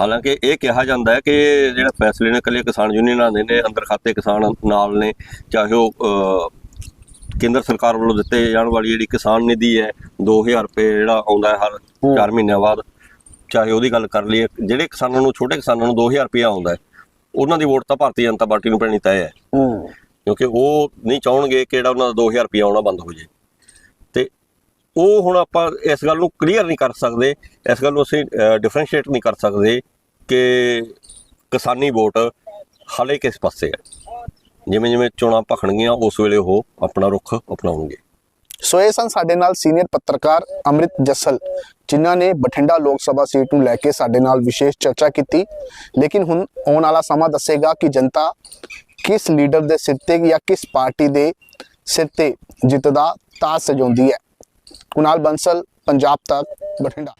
ਹਾਲਾਂਕਿ ਇਹ ਕਿਹਾ ਜਾਂਦਾ ਹੈ ਕਿ ਜਿਹੜਾ ਫੈਸਲੇ ਨੇ ਇਕੱਲੇ ਕਿਸਾਨ ਯੂਨੀਅਨਾਂ ਦੇ ਨੇ ਅੰਦਰ ਖਾਤੇ ਕਿਸਾਨ ਨਾਲ ਨੇ ਚਾਹੇ ਉਹ ਕੇਂਦਰ ਸਰਕਾਰ ਵੱਲੋਂ ਦਿੱਤੇ ਜਾਣ ਵਾਲੀ ਜਿਹੜੀ ਕਿਸਾਨ ਨਿਧੀ ਹੈ 2000 ਰੁਪਏ ਜਿਹੜਾ ਆਉਂਦਾ ਹੈ ਹਰ। 4 ਮਹੀਨਿਆਂ ਬਾਅਦ ਚਾਹੇ ਉਹਦੀ ਗੱਲ ਕਰ ਲਈਏ ਜਿਹੜੇ ਕਿਸਾਨਾਂ ਨੂੰ ਛੋਟੇ ਕਿਸਾਨਾਂ ਨੂੰ 2000 ਰੁਪਏ ਆਉਂਦਾ ਹੈ ਉਹਨਾਂ ਦੀ ਵੋਟ ਤਾਂ ਭਾਰਤੀ ਜਨਤਾ ਪਾਰਟੀ ਨੂੰ ਪੈਣੀ ਤੈਅ ਹੈ। ਕਿਉਂਕਿ ਉਹ ਨਹੀਂ ਚਾਹਣਗੇ ਕਿ ਜਿਹੜਾ ਉਹਨਾਂ ਦਾ 2000 ਰੁਪਏ ਆਉਣਾ ਬੰਦ ਹੋ ਜੇ ਉਹ ਹੁਣ ਆਪਾਂ ਇਸ ਗੱਲ ਨੂੰ ਕਲੀਅਰ ਨਹੀਂ ਕਰ ਸਕਦੇ, ਇਸ ਗੱਲ ਨੂੰ ਅਸੀਂ ਡਿਫਰੈਂਸ਼ੀਏਟ ਨਹੀਂ ਕਰ ਸਕਦੇ ਕਿ ਕਿਸਾਨੀ ਵੋਟ ਹਾਲੇ ਕਿਸ ਪਾਸੇ ਹੈ। ਜਿਵੇਂ ਜਿਵੇਂ ਚੋਣਾਂ ਭਖਣਗੀਆਂ, ਉਸ ਵੇਲੇ ਉਹ ਆਪਣਾ ਰੁਖ ਅਪਣਾਉਣਗੇ। ਸੋ ਇਹ ਸਨ ਸਾਡੇ ਨਾਲ ਸੀਨੀਅਰ ਪੱਤਰਕਾਰ ਅੰਮ੍ਰਿਤ ਜੱਸਲ, ਜਿਨ੍ਹਾਂ ਨੇ ਬਠਿੰਡਾ ਲੋਕ ਸਭਾ ਸੀਟ ਨੂੰ ਲੈ ਕੇ ਸਾਡੇ ਨਾਲ ਵਿਸ਼ੇਸ਼ ਚਰਚਾ ਕੀਤੀ। ਲੇਕਿਨ ਹੁਣ ਆਉਣ ਵਾਲਾ ਸਮਾਂ ਦੱਸੇਗਾ ਕਿ ਜਨਤਾ ਕਿਸ ਲੀਡਰ ਦੇ ਸਿਰ ਤੇ ਜਾਂ ਕਿਸ ਪਾਰਟੀ ਦੇ ਸਿਰ ਤੇ ਜਿੱਤ ਦਾ ਤਾਜ ਸਜਾਉਂਦੀ ਹੈ। ਕੁਨਾਲ ਬੰਸਲ ਪੰਜਾਬ ਤੱਕ ਬਠਿੰਡਾ